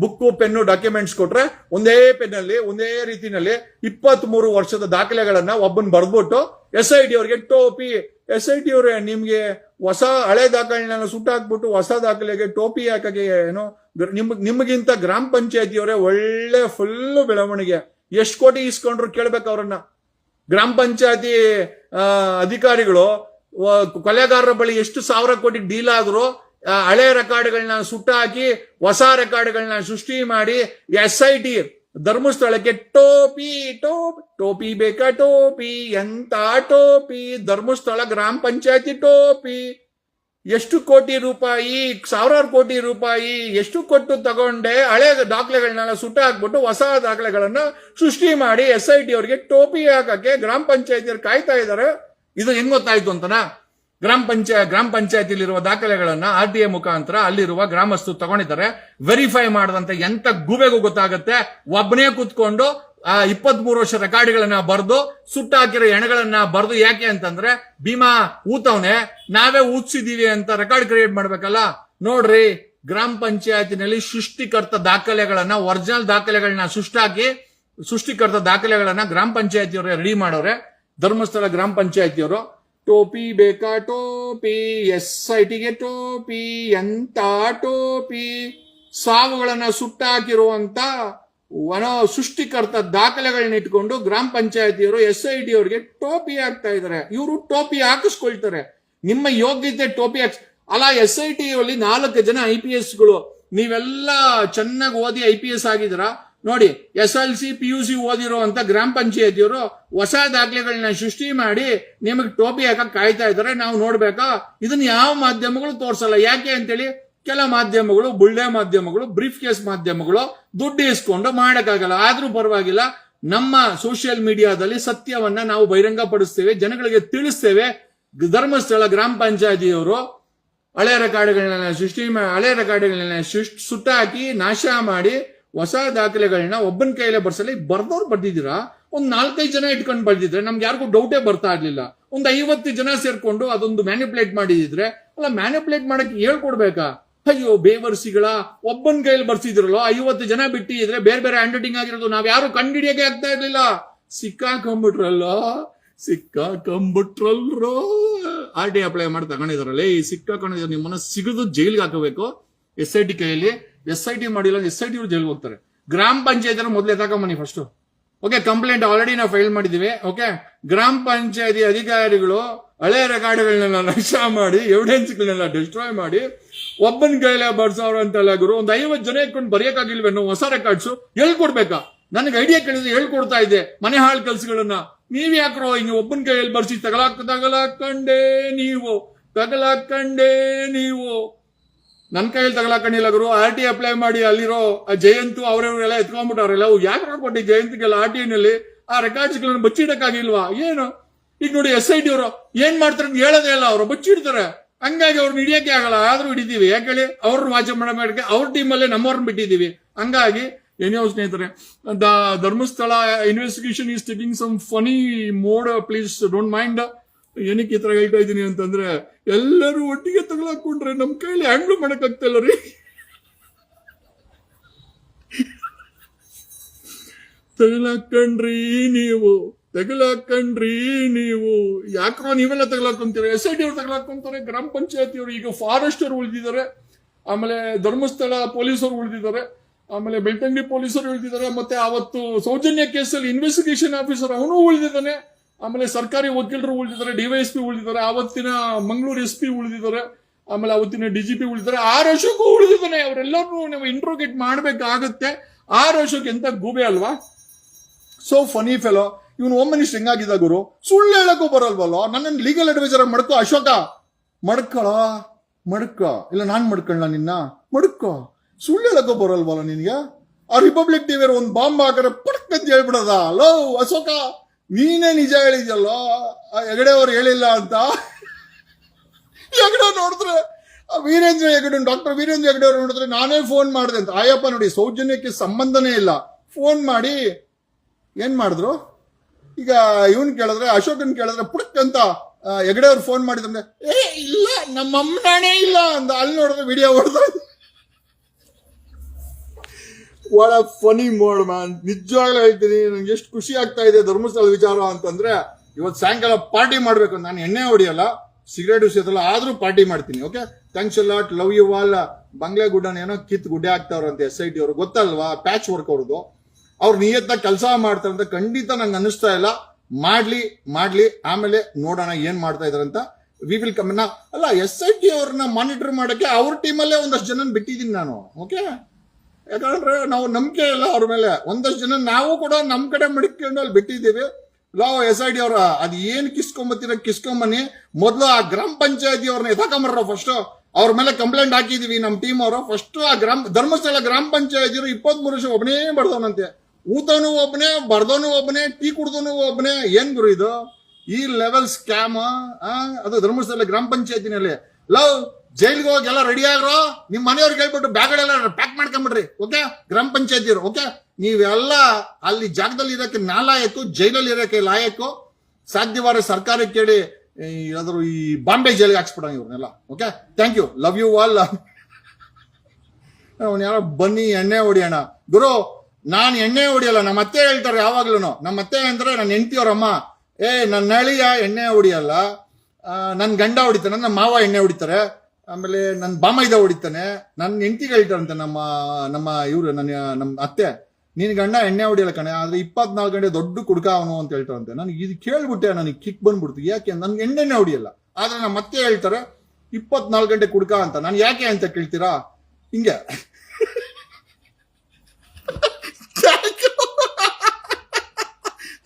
ಬುಕ್ಕು, ಪೆನ್ನು ಡಾಕ್ಯುಮೆಂಟ್ಸ್ ಕೊಟ್ರೆ ಒಂದೇ ಪೆನ್ನಲ್ಲಿ, ಒಂದೇ ರೀತಿನಲ್ಲಿ ಇಪ್ಪತ್ತ್ ಮೂರು ವರ್ಷದ ದಾಖಲೆಗಳನ್ನ ಒಬ್ಬನ್ ಬರ್ದ್ಬಿಟ್ಟು ಎಸ್ ಐ ಡಿ ಅವ್ರಿಗೆ ಟೋಪಿ ಎಸ್ ಐ ಟಿ ಅವರೇ, ನಿಮ್ಗೆ ಹೊಸ ಹಳೆ ದಾಖಲೆಗಳನ್ನ ಸುಟ್ಟಾಕ್ಬಿಟ್ಟು ಹೊಸ ದಾಖಲೆಗೆ ಟೋಪಿ ಹಾಕಕ್ಕೆ ಏನು ನಿಮ್ಗೆ ನಿಮಗಿಂತ ಗ್ರಾಮ ಪಂಚಾಯತಿಯವರೇ ಒಳ್ಳೆ ಫುಲ್ಲು ಬೆಳವಣಿಗೆ. ಎಷ್ಟು ಕೋಟಿ ಇಸ್ಕೊಂಡ್ರು ಕೇಳ್ಬೇಕು ಅವ್ರನ್ನ. ಗ್ರಾಮ ಪಂಚಾಯತಿ ಅಧಿಕಾರಿಗಳು ಕೊಲೆಗಾರರ ಬಳಿ ಎಷ್ಟು ಸಾವಿರ ಕೋಟಿ ಡೀಲ್ ಆದ್ರು ಹಳೆ ರೆಕಾರ್ಡ್ಗಳನ್ನ ಸುಟ್ಟಾಕಿ ಹೊಸ ರೆಕಾರ್ಡ್ಗಳನ್ನ ಸೃಷ್ಟಿ ಮಾಡಿ ಎಸ್ ಐ ಟಿ ಧರ್ಮಸ್ಥಳಕ್ಕೆ ಟೋಪಿ ಟೋಪಿ ಟೋಪಿ ಬೇಕಾ ಟೋಪಿ, ಎಂತ ಟೋಪಿ, ಧರ್ಮಸ್ಥಳ ಗ್ರಾಮ ಪಂಚಾಯತಿ ಟೋಪಿ, ಎಷ್ಟು ಕೋಟಿ ರೂಪಾಯಿ, ಸಾವಿರಾರು ಕೋಟಿ ರೂಪಾಯಿ, ಎಷ್ಟು ಕೊಟ್ಟು ತಗೊಂಡೆ, ಹಳೆ ದಾಖಲೆಗಳನ್ನೆಲ್ಲ ಸುಟ್ಟ ಹಾಕ್ಬಿಟ್ಟು ಹೊಸ ದಾಖಲೆಗಳನ್ನ ಸೃಷ್ಟಿ ಮಾಡಿ ಎಸ್ ಐ ಟಿ ಅವರಿಗೆ ಟೋಪಿ ಹಾಕಕ್ಕೆ ಗ್ರಾಮ ಪಂಚಾಯತಿಯವ್ರು ಕಾಯ್ತಾ ಇದ್ದಾರೆ. ಇದು ಹೆಂಗ್ ಗೊತ್ತಾಯ್ತು ಅಂತನಾ? ಗ್ರಾಮ ಪಂಚಾಯ, ಗ್ರಾಮ ಪಂಚಾಯತಿಲಿರುವ ದಾಖಲೆಗಳನ್ನ ಆರ್ ಟಿ ಎ ಮುಖಾಂತರ ಅಲ್ಲಿರುವ ಗ್ರಾಮಸ್ಥರು ತಗೊಂಡಿದ್ದಾರೆ. ವೆರಿಫೈ ಮಾಡದಂತ ಎಂತ ಗುಬೆಗೂ ಗೊತ್ತಾಗುತ್ತೆ. ಒಬ್ಬನೇ ಕೂತ್ಕೊಂಡು, ಆ ಇಪ್ಪತ್ ಮೂರು ವರ್ಷ ರೆಕಾರ್ಡ್ಗಳನ್ನ ಬರೆದು ಸುಟ್ಟಾಕಿರೋ ಎಣಗಳನ್ನ ಬರೆದು ಯಾಕೆ ಅಂತಂದ್ರೆ, ಭೀಮಾ ಊತವ್ನೆ, ನಾವೇ ಊದ್ಸಿದೀವಿ ಅಂತ ರೆಕಾರ್ಡ್ ಕ್ರಿಯೇಟ್ ಮಾಡ್ಬೇಕಲ್ಲ. ನೋಡ್ರಿ, ಗ್ರಾಮ ಪಂಚಾಯತಿನಲ್ಲಿ ಸೃಷ್ಟಿಕರ್ತ ದಾಖಲೆಗಳನ್ನ, ಒರಿಜಿನಲ್ ದಾಖಲೆಗಳನ್ನ ಸೃಷ್ಟಾಕಿ, ಸೃಷ್ಟಿಕರ್ತ ದಾಖಲೆಗಳನ್ನ ಗ್ರಾಮ ಪಂಚಾಯತಿಯವರೇ ರೆಡಿ ಮಾಡೋರೆ. ಧರ್ಮಸ್ಥಳ ಗ್ರಾಮ ಪಂಚಾಯತಿಯವರು ಟೋಪಿ ಬೇಕಾ ಟೋಪಿ ಎಸ್ ಐ ಟಿಗೆ ಟೋಪಿ, ಎಂತ ಟೋಪಿ? ಸಾವುಗಳನ್ನ ಸುಟ್ಟಾಕಿರುವಂತ ವನ ಸೃಷ್ಟಿಕರ್ತ ದಾಖಲೆಗಳನ್ನ ಇಟ್ಕೊಂಡು ಗ್ರಾಮ ಪಂಚಾಯತಿಯವರು ಎಸ್ ಐ ಟಿ ಅವರಿಗೆ ಟೋಪಿ ಹಾಕ್ತಾ ಇದಾರೆ ಇವರು ಟೋಪಿ ಹಾಕಿಸ್ಕೊಳ್ತಾರೆ. ನಿಮ್ಮ ಯೋಗ್ಯತೆ ಟೋಪಿ ಹಾಕ್ಸ್, ಅಲ್ಲ ಎಸ್ ಐ ಟಿ ಅಲ್ಲಿ ನಾಲ್ಕು ಜನ ಐ ಪಿ ಎಸ್ಗಳು ನೀವೆಲ್ಲ ಚೆನ್ನಾಗಿ ಓದಿ ಐ ಪಿ ಎಸ್ ಆಗಿದ್ದೀರಾ? ನೋಡಿ, S L C, P U C ಓದಿರೋ ಅಂತ ಗ್ರಾಮ ಪಂಚಾಯತಿಯವರು ಹೊಸ ದಾಖಲೆಗಳನ್ನ ಸೃಷ್ಟಿ ಮಾಡಿ ನಿಮಗೆ ಟೋಪಿ ಹಾಕಕ್ ಕಾಯ್ತಾ ಇದ್ದಾರೆ. ನಾವು ನೋಡ್ಬೇಕಾ, ಇದನ್ನ ಯಾವ ಮಾಧ್ಯಮಗಳು ತೋರಿಸಲ್ಲ. ಯಾಕೆ ಅಂತೇಳಿ, ಕೆಲ ಮಾಧ್ಯಮಗಳು, ಬುಳ್ಳೆ ಮಾಧ್ಯಮಗಳು, ಬ್ರೀಫ್ ಕೇಸ್ ಮಾಧ್ಯಮಗಳು ದುಡ್ಡು ಇಸ್ಕೊಂಡು ಮಾಡೋಕ್ಕಾಗಲ್ಲ. ಆದ್ರೂ ಪರವಾಗಿಲ್ಲ, ನಮ್ಮ ಸೋಷಿಯಲ್ ಮೀಡಿಯಾದಲ್ಲಿ ಸತ್ಯವನ್ನ ನಾವು ಬಹಿರಂಗಪಡಿಸ್ತೇವೆ, ಜನಗಳಿಗೆ ತಿಳಿಸ್ತೇವೆ. ಧರ್ಮಸ್ಥಳ ಗ್ರಾಮ ಪಂಚಾಯತಿಯವರು ಹಳೆ ರೆಕಾರ್ಡ್ಗಳನ್ನ ಸೃಷ್ಟಿ ಹಳೆ ರೆಕಾರ್ಡ್ಗಳನ್ನ ಸುಟ್ಟಾಕಿ ನಾಶ ಮಾಡಿ ಹೊಸ ದಾಖಲೆಗಳನ್ನ ಒಬ್ಬನ ಕೈಲೇ ಬರ್ಸಲಿ ಬರ್ದವ್ರು ಬರ್ದಿದ್ದೀರಾ? ಒಂದ್ ನಾಲ್ಕೈದು ಜನ ಇಟ್ಕೊಂಡು ಬರ್ದಿದ್ರೆ ನಮ್ಗೆ ಯಾರಿಗೂ ಡೌಟೇ ಬರ್ತಾ ಇರ್ಲಿಲ್ಲ. ಒಂದ್ ಐವತ್ತು ಜನ ಸೇರ್ಕೊಂಡು ಅದೊಂದು ಮ್ಯಾನಿಪುಲೇಟ್ ಮಾಡಿದಿದ್ರೆ, ಅಲ್ಲ ಮ್ಯಾನಿಪುಲೇಟ್ ಮಾಡಕ್ಕೆ ಹೇಳ್ಕೊಡ್ಬೇಕಾ ಅಯ್ಯೋ, ಬೇವರ್ಸಿಗಳ ಒಬ್ಬನ ಕೈಯಲ್ಲಿ ಬರ್ಸಿದ್ರಲ್ಲ, ಐವತ್ತು ಜನ ಬಿಟ್ಟಿ ಇದ್ರೆ ಬೇರೆ ಬೇರೆ ಹ್ಯಾಂಡ್ ರೈಟಿಂಗ್ ಆಗಿರೋದು ನಾವ್ ಯಾರು ಕಂಡಿಡಿಯಕ್ಕೆ ಆಗ್ತಾ ಇರ್ಲಿಲ್ಲ. ಸಿಕ್ಕಾಕೊಂಬಿಟ್ರಲ್ಲ? ಸಿಕ್ಕಾಕೊಂಬಿಟ್ರಲ್ರೋ? ಆರ್ ಟಿ ಅಪ್ಲೈ ಮಾಡಿ ತಗೊಂಡಿದಾರಲ್ಲ. ಈ ಸಿಕ್ಕಾಕೊಂಡಿದ್ರೆ ನಿಮ್ಮನ್ನ ಸಿಗದು ಜೈಲ್ಗೆ ಹಾಕಬೇಕು. ಎಸ್ ಐ ಟಿ ಕೈಯಲ್ಲಿ ಎಸ್ ಐ ಟಿ ಮಾಡಿಲ್ಲ, ಎಸ್ ಐ ಟಿ ಅವ್ರು ಜೈಲ್ಗೆ ಹೋಗ್ತಾರೆ. ಗ್ರಾಮ ಪಂಚಾಯತ್ ಮೊದಲೇ ತಗೊಂಬನ್ನಿ ಫಸ್ಟ್ ಓಕೆ ಕಂಪ್ಲೇಂಟ್ ಆಲ್ರೆಡಿ ನಾವು ಫೈಲ್ ಮಾಡಿದೀವಿ. ಓಕೆ ಗ್ರಾಮ ಪಂಚಾಯತಿ ಅಧಿಕಾರಿಗಳು ಹಳೆ ರೆಕಾರ್ಡ್ಗಳನ್ನೆಲ್ಲ ನಷ್ಟ ಮಾಡಿ ಎವಿಡೆನ್ಸ್ಗಳನ್ನೆಲ್ಲ ಡಿಸ್ಟ್ರಾಯ್ ಮಾಡಿ, ಒಬ್ಬನ ಕೈಲೇ ಅಂತ ಅಂತೆಲ್ಲ ಗುರು, ಒಂದು ಐವತ್ತು ಜನ ಇಟ್ಕೊಂಡು ಬರೆಯಕ್ಕಾಗಿಲ್ವೇನೋ ಹೊಸ ರೆಕಾರ್ಡ್ಸ್ ಹೇಳ್ಕೊಡ್ಬೇಕಾ ನನಗೆ ಐಡಿಯಾ ಕೇಳಿದ್ರೆ ಹೇಳ್ಕೊಡ್ತಾ ಇದೆ ಮನೆ ಹಾಳು ಕೆಲಸಗಳನ್ನ. ನೀವ್ ಯಾಕ್ರೋ ಹಿಂಗೆ ಒಬ್ಬನ ಕೈಯಲ್ಲಿ ಬರ್ಸಿ ತಗಲಾಕ್ ತಗಲಾಕಂಡೇ ನೀವು ತಗಲಾಕಂಡೇ ನೀವು. ನನ್ ಕೈಯಲ್ಲಿ ತಗೊಳಕಣ್ಣಿಲ್ಲ ಗುರು. ಆರ್ ಟಿ ಅಪ್ಲೈ ಮಾಡಿ ಅಲ್ಲಿರೋ ಜಯಂತು ಅವರವರೆಲ್ಲ ಎತ್ಕೊಂಡ್ಬಿಟ್ಟವ್ರೆಲ್ಲ ಯಾಕೆ ಕೊಟ್ಟಿ ಜಯಂತಿಗೆಲ್ಲ ಆರ್ ಟಿ ನಲ್ಲಿ? ಆ ರೆಕಾರ್ಡ್ಸ್ ಗಳನ್ನ ಬಚ್ಚಿಡಕ್ಕಾಗಿಲ್ವಾ ಏನು? ಈಗ ನೋಡಿ ಎಸ್ ಐ ಟಿ ಅವರು ಏನ್ ಮಾಡ್ತಾರೆ ಹೇಳೋದೇ ಇಲ್ಲ ಅವರು ಬಚ್ಚಿಡ್ತಾರೆ ಹಂಗಾಗಿ ಅವ್ರನ್ನ ಹಿಡಿಯಕ್ಕೆ ಆಗಲ್ಲ, ಆದ್ರೂ ಹಿಡಿದೀವಿ ಯಾಕೇಳಿ ಅವ್ರನ್ನ ವಾಚ ಮಾಡಕ್ಕೆ ಅವ್ರ ಟೀಮಲ್ಲೇ ನಮ್ಮವ್ರನ್ನ ಬಿಟ್ಟಿದೀವಿ ಹಂಗಾಗಿ ಏನೋ ಸ್ನೇಹಿತರೆ Dharmasthala investigation is taking some funny mode please don't mind ಏನಕ್ಕೆ ಈ ತರ ಹೇಳ್ತಾ ಇದ್ದೀನಿ ಅಂತಂದ್ರೆ, ಎಲ್ಲರೂ ಒಟ್ಟಿಗೆ ತಗೊಳಕೊಂಡ್ರೆ ನಮ್ ಕೈಲಿ ಹ್ಯಾಂಡ್ಲ್ ಮಾಡಕ್ ಆಗ್ತಿಲ್ಲ ರೀ. ತಗಲಾಕಂಡ್ರಿ ನೀವು ತಗಲಾಕಂಡ್ರಿ ನೀವು. ಯಾಕೋ ನೀವೆಲ್ಲ ತಗಲಾಕೊಂತೀರ? ಎಸ್ ಐ ಟಿ ಅವ್ರು ತಗಲಾಕೊಂತಾರೆ, ಗ್ರಾಮ ಪಂಚಾಯತಿ ಅವರು, ಈಗ ಫಾರೆಸ್ಟ್ ಅವರು ಉಳಿದಿದ್ದಾರೆ. ಆಮೇಲೆ ಧರ್ಮಸ್ಥಳ ಪೊಲೀಸರು ಉಳಿದಿದ್ದಾರೆ. ಆಮೇಲೆ ಬೆಳ್ತಂಗಡಿ ಪೊಲೀಸರು ಉಳಿದಿದ್ದಾರೆ. ಮತ್ತೆ ಅವತ್ತು ಸೌಜನ್ಯ ಕೇಸಲ್ಲಿ ಇನ್ವೆಸ್ಟಿಗೇಷನ್ ಆಫೀಸರ್ ಅವನು ಉಳಿದಿದ್ದಾನೆ. ಆಮೇಲೆ ಸರ್ಕಾರಿ ವಕೀಲರು ಉಳಿದಿದ್ದಾರೆ ಡಿವೈಎಸ್ಪಿ ಉಳಿದಿದ್ದಾರೆ, ಆವತ್ತಿನ ಮಂಗಳೂರು ಎಸ್ ಪಿ ಉಳಿದಿದ್ದಾರೆ, ಆಮೇಲೆ ಅವತ್ತಿನ ಪಿ ಉಳಿದಿದ್ದಾರೆ, ಆರ್ ವರ್ಷಕ್ಕೂ ಉಳಿದಿದ್ದಾನೆ. ಅವರೆಲ್ಲರೂ ನಾವು ಇಂಟ್ರೋಗೇಟ್ ಮಾಡಬೇಕಾಗತ್ತೆ. ಆರ್ ವರ್ಷಕ್ಕೆ ಎಂತ ಗೂಬೆ ಅಲ್ವಾ? ಸೊ ಫನಿ ಫೆಲೋ ಇವನು ಓಮ್ ಮಿನಿಸ್ಟರ್ ಹೆಂಗಾಗಿದ್ದ ಗುರು? ಸುಳ್ಳು ಹೇಳಕ್ಕೂ ಬರಲ್ವಲ್ಲೋ? ನನ್ನ ಲೀಗಲ್ ಅಡ್ವೈಸರ್ ಮಡ್ಕೋ, ಅಶೋಕ. ಮಡ್ಕೊಳ? ಮಡ್ಕ. ಇಲ್ಲ, ನಾನ್ ಮಡ್ಕೊಳ್ಳ ನಿನ್ನ? ಮಡ್ಕೋ. ಸುಳ್ಳು ಹೇಳಕ್ಕೂ ಬರಲ್ವಲ್ಲ ನಿನ್ಗೆ? ಆ ರಿಪಬ್ಲಿಕ್ ಟಿವಿಯರ್ ಒಂದು ಬಾಂಬ್ ಹಾಕರೆ ಪಡಕ್ ಅಂತ ಹೇಳ್ಬಿಡದ? ಲೋ, ಅಶೋಕ. ನೀನೇ ನಿಜ ಹೇಳಿದ್ಯಲ್ಲೋ? ಆ ಹೆಗಡೆ ಅವ್ರು ಹೇಳಿಲ್ಲ ಅಂತ? ಹೆಗಡೆ ನೋಡಿದ್ರೆ ವೀರೇಂದ್ರ ಹೆಗಡೆ, ಡಾಕ್ಟರ್ ವೀರೇಂದ್ರ ಹೆಗಡೆ ಅವ್ರು ನೋಡಿದ್ರೆ ನಾನೇ ಫೋನ್ ಮಾಡಿದೆ ಅಂತ. ಆಯಪ್ಪ ನೋಡಿ, ಸೌಜನ್ಯಕ್ಕೆ ಸಂಬಂಧನೇ ಇಲ್ಲ. ಫೋನ್ ಮಾಡಿ, ಏನ್ ಮಾಡಿದ್ರು? ಈಗ ಇವನ್ ಕೇಳಿದ್ರೆ, ಅಶೋಕನ್ ಕೇಳಿದ್ರೆ ಪುಡಕ್ ಅಂತ ಹೆಗಡೆ ಅವ್ರು ಫೋನ್ ಮಾಡಿದ್ರೆ ಏ, ಇಲ್ಲ ನಮ್ಮ ಇಲ್ಲ ಅಂತ ಅಲ್ಲಿ ನೋಡಿದ್ರೆ ವಿಡಿಯೋ ಹೊಡೆದ್ರೆ ಒಳ ಫನಿ ಮೋಡ್ ಮ್ಯಾನ್ ನಿಜವಾಗ್ಲೂ ಹೇಳ್ತೀನಿ, ನಂಗೆ ಎಷ್ಟು ಖುಷಿ ಆಗ್ತಾ ಇದೆ ಧರ್ಮಸ್ಥಳ ವಿಚಾರ ಅಂತಂದ್ರೆ, ಇವತ್ತು ಸಾಯಂಕಾಲ ಪಾರ್ಟಿ ಮಾಡ್ಬೇಕು ನಾನು ಎಣ್ಣೆ ಹೊಡಿಯಲ್ಲ ಸಿಗರೇಟ್ ವಿಷಯದಲ್ಲ ಆದ್ರೂ ಪಾರ್ಟಿ ಮಾಡ್ತೀನಿ okay thanks lot love you all Bangle ಗುಡ್ಡನ ಏನೋ ಕಿತ್ ಗುಡ್ಡೆ ಹಾಕ್ತಾವ್ರಂತೆ ಎಸ್ ಐ ಟಿ ಅವ್ರು, ಗೊತ್ತಲ್ವಾ? ಪ್ಯಾಚ್ ವರ್ಕ್ ಅವ್ರದ್ದು. ಅವ್ರು ನಿಯತ್ತಾಗಿ ಕೆಲಸ ಮಾಡ್ತಾರೆ ಅಂತ ಖಂಡಿತ ನಂಗೆ ಅನಿಸ್ತಾ ಇಲ್ಲ. ಮಾಡ್ಲಿ ಮಾಡ್ಲಿ, ಆಮೇಲೆ ನೋಡೋಣ ಏನ್ ಮಾಡ್ತಾ ಇದಾರಂತ ಅಂತ. ವಿ ವಿಲ್ ಕಮ್ ಅಲ್ಲ ಎಸ್ ಐ ಟಿ ಅವ್ರನ್ನ ಮಾನಿಟರ್ ಮಾಡಕ್ಕೆ ಅವ್ರ ಟೀಮಲ್ಲೇ ಒಂದಷ್ಟು ಜನ ಬಿಟ್ಟಿದ್ದೀನಿ ನಾನು ಓಕೆ ಯಾಕಂದ್ರೆ ನಾವು ನಂಬಿಕೆ ಇಲ್ಲ ಅವ್ರ ಮೇಲೆ. ಒಂದಷ್ಟು ಜನ ನಾವು ಕೂಡ ನಮ್ಮ ಕಡೆ ಮಡಿಕೊಂಡು ಅಲ್ಲಿ ಬಿಟ್ಟಿದ್ದೀವಿ. ಲಾವ್ ಎಸ್ ಐ ಡಿ ಅವರ, ಅದು ಏನು ಕಿಸ್ಕೊಂಬತ್ತೀರ ಕಿಸ್ಕೊಂಬನಿ ಮೊದಲು ಆ ಗ್ರಾಮ ಪಂಚಾಯತಿ ಅವ್ರನ್ನ ಎದಾಕೊಂಬರ್ರ ಫಸ್ಟ್ ಅವ್ರ ಮೇಲೆ ಕಂಪ್ಲೇಂಟ್ ಹಾಕಿದೀವಿ ನಮ್ಮ ಟೀಮ್ ಅವರು. ಫಸ್ಟ್ ಆ ಗ್ರಾಮ, ಧರ್ಮಸ್ಥಳ ಗ್ರಾಮ ಪಂಚಾಯತಿ ಇಪ್ಪತ್ತ್ ಮೂರು ವರ್ಷ ಒಬ್ಬನೇ ಬರ್ದವನಂತೆ. ಊತನು ಒಬ್ಬನೇ ಬರ್ದೋನು ಒಬ್ಬನೇ, ಟೀ ಕುಡ್ದೋನು ಒಬ್ಬನೇ. ಏನ್ ಗುರು ಇದು? ಈ ಲೆವೆಲ್ ಸ್ಕ್ಯಾಮ್ ಅದು ಧರ್ಮಸ್ಥಳ ಗ್ರಾಮ ಪಂಚಾಯತಿನಲ್ಲಿ. ಲವ್ ಜೈಲ್ಗೆ ಹೋಗಿ ಎಲ್ಲ ರೆಡಿ ಆಗ್ರೋ ನಿಮ್ಮ ಮನೆಯವ್ರಿಗೆ ಹೇಳ್ಬಿಟ್ಟು ಬ್ಯಾಗ್ಗಳೆಲ್ಲ ಪ್ಯಾಕ್ ಮಾಡ್ಕೊಂಬಿಡ್ರಿ ಓಕೆ ಗ್ರಾಮ ಪಂಚಾಯತಿ ಓಕೆ ನೀವೆಲ್ಲ ಅಲ್ಲಿ ಜಾಗದಲ್ಲಿ ಇರೋಕೆ ನಾಲಾಯಕು ಜೈಲಲ್ಲಿ ಇರೋಕೆ ಲಾಯಕು ಸಾಧ್ಯವಾದ ಸರ್ಕಾರಕ್ಕೆ ಕೇಳಿ ಯಾವ್ದಾದ್ರು ಈ ಬಾಂಬೆ ಜೈಲಿಗೆ ಹಾಕ್ಸ್ಬಿಡೋಣ ಇವ್ರನ್ನೆಲ್ಲ okay thank you love you all ಅವ್ನು ಯಾರೋ, ಬನ್ನಿ, ಎಣ್ಣೆ ಹೊಡಿಯೋಣ. ಗುರು, ನಾನು ಎಣ್ಣೆ ಹೊಡಿಯಲ್ಲ ನಮ್ಮ ಅತ್ತೆ ಹೇಳ್ತಾರೆ ಯಾವಾಗ್ಲೂ ನಮ್ಮ ಅತ್ತೆ ಅಂದ್ರೆ ನನ್ನ ಹೆಂಡತಿಯವ್ರಮ್ಮ. ಏ ನನ್ನ ಹಳಿಯ ಎಣ್ಣೆ ಹೊಡಿಯಲ್ಲ ನನ್ನ ಗಂಡ ಹೊಡಿತಾರೆ ನನ್ನ ಮಾವ ಎಣ್ಣೆ ಹೊಡಿತಾರೆ. ಆಮೇಲೆ ನನ್ನ ಬಾಮೈದ ಹೊಡಿತಾನೆ. ನನ್ನ ಹೆಂಡತಿಗೆ ಹೇಳ್ತಾರಂತೆ ನಮ್ಮ ನಮ್ಮ ಇವ್ರು, ನನ್ನ ನಮ್ಮ ಅತ್ತೆ. ನಿನ್ ಗಂಡ ಎಣ್ಣೆ ಹೊಡಿಯಲ್ಲ ಕಣೆ, ಆದ್ರೆ ಇಪ್ಪತ್ನಾಲ್ಕು ಗಂಟೆ ದೊಡ್ಡ ಕುಡ್ಕ ಅವನು ಅಂತ ಹೇಳ್ತಾರಂತೆ. ನನಗೆ ಇದು ಕೇಳ್ಬಿಟ್ಟೆ, ನನಗೆ ಕಿಕ್ ಬಂದ್ಬಿಡ್ತು. ಯಾಕೆ? ನನ್ಗೆ ಎಣ್ಣೆನೆ ಹೊಡಿಯಲ್ಲ. ಆದ್ರೆ ನಮ್ಮ ಅತ್ತೆ ಹೇಳ್ತಾರೆ, ಇಪ್ಪತ್ನಾಲ್ಕು ಗಂಟೆ ಕುಡ್ಕ ಅಂತ. ನಾನು ಯಾಕೆ ಅಂತ ಕೇಳ್ತೀರಾ? ಹಿಂಗೆ.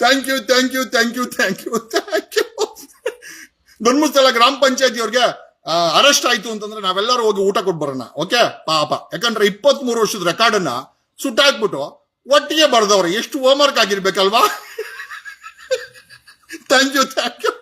Thank you thank you thank you thank you thank you Dharmasthala ಗ್ರಾಮ ಪಂಚಾಯತಿ ಅವ್ರಿಗೆ ಅರೆಸ್ಟ್ ಆಯ್ತು ಅಂತಂದ್ರೆ ನಾವೆಲ್ಲರೂ ಹೋಗಿ ಊಟ ಕೊಟ್ಟು ಓಕೆ ಪಾಪ. ಯಾಕಂದ್ರೆ ಇಪ್ಪತ್ತ್ ಮೂರು ವರ್ಷದ ರೆಕಾರ್ಡ್ ಅನ್ನ ಸುಟ್ಟಾಕ್ಬಿಟ್ಟು ಒಟ್ಟಿಗೆ ಬರ್ದವ್ರೆ. ಎಷ್ಟು ಹೋಮ್ ವರ್ಕ್ ಆಗಿರ್ಬೇಕಲ್ವಾ ಥ್ಯಾಂಕ್ ಯು ಥ್ಯಾಂಕ್ ಯು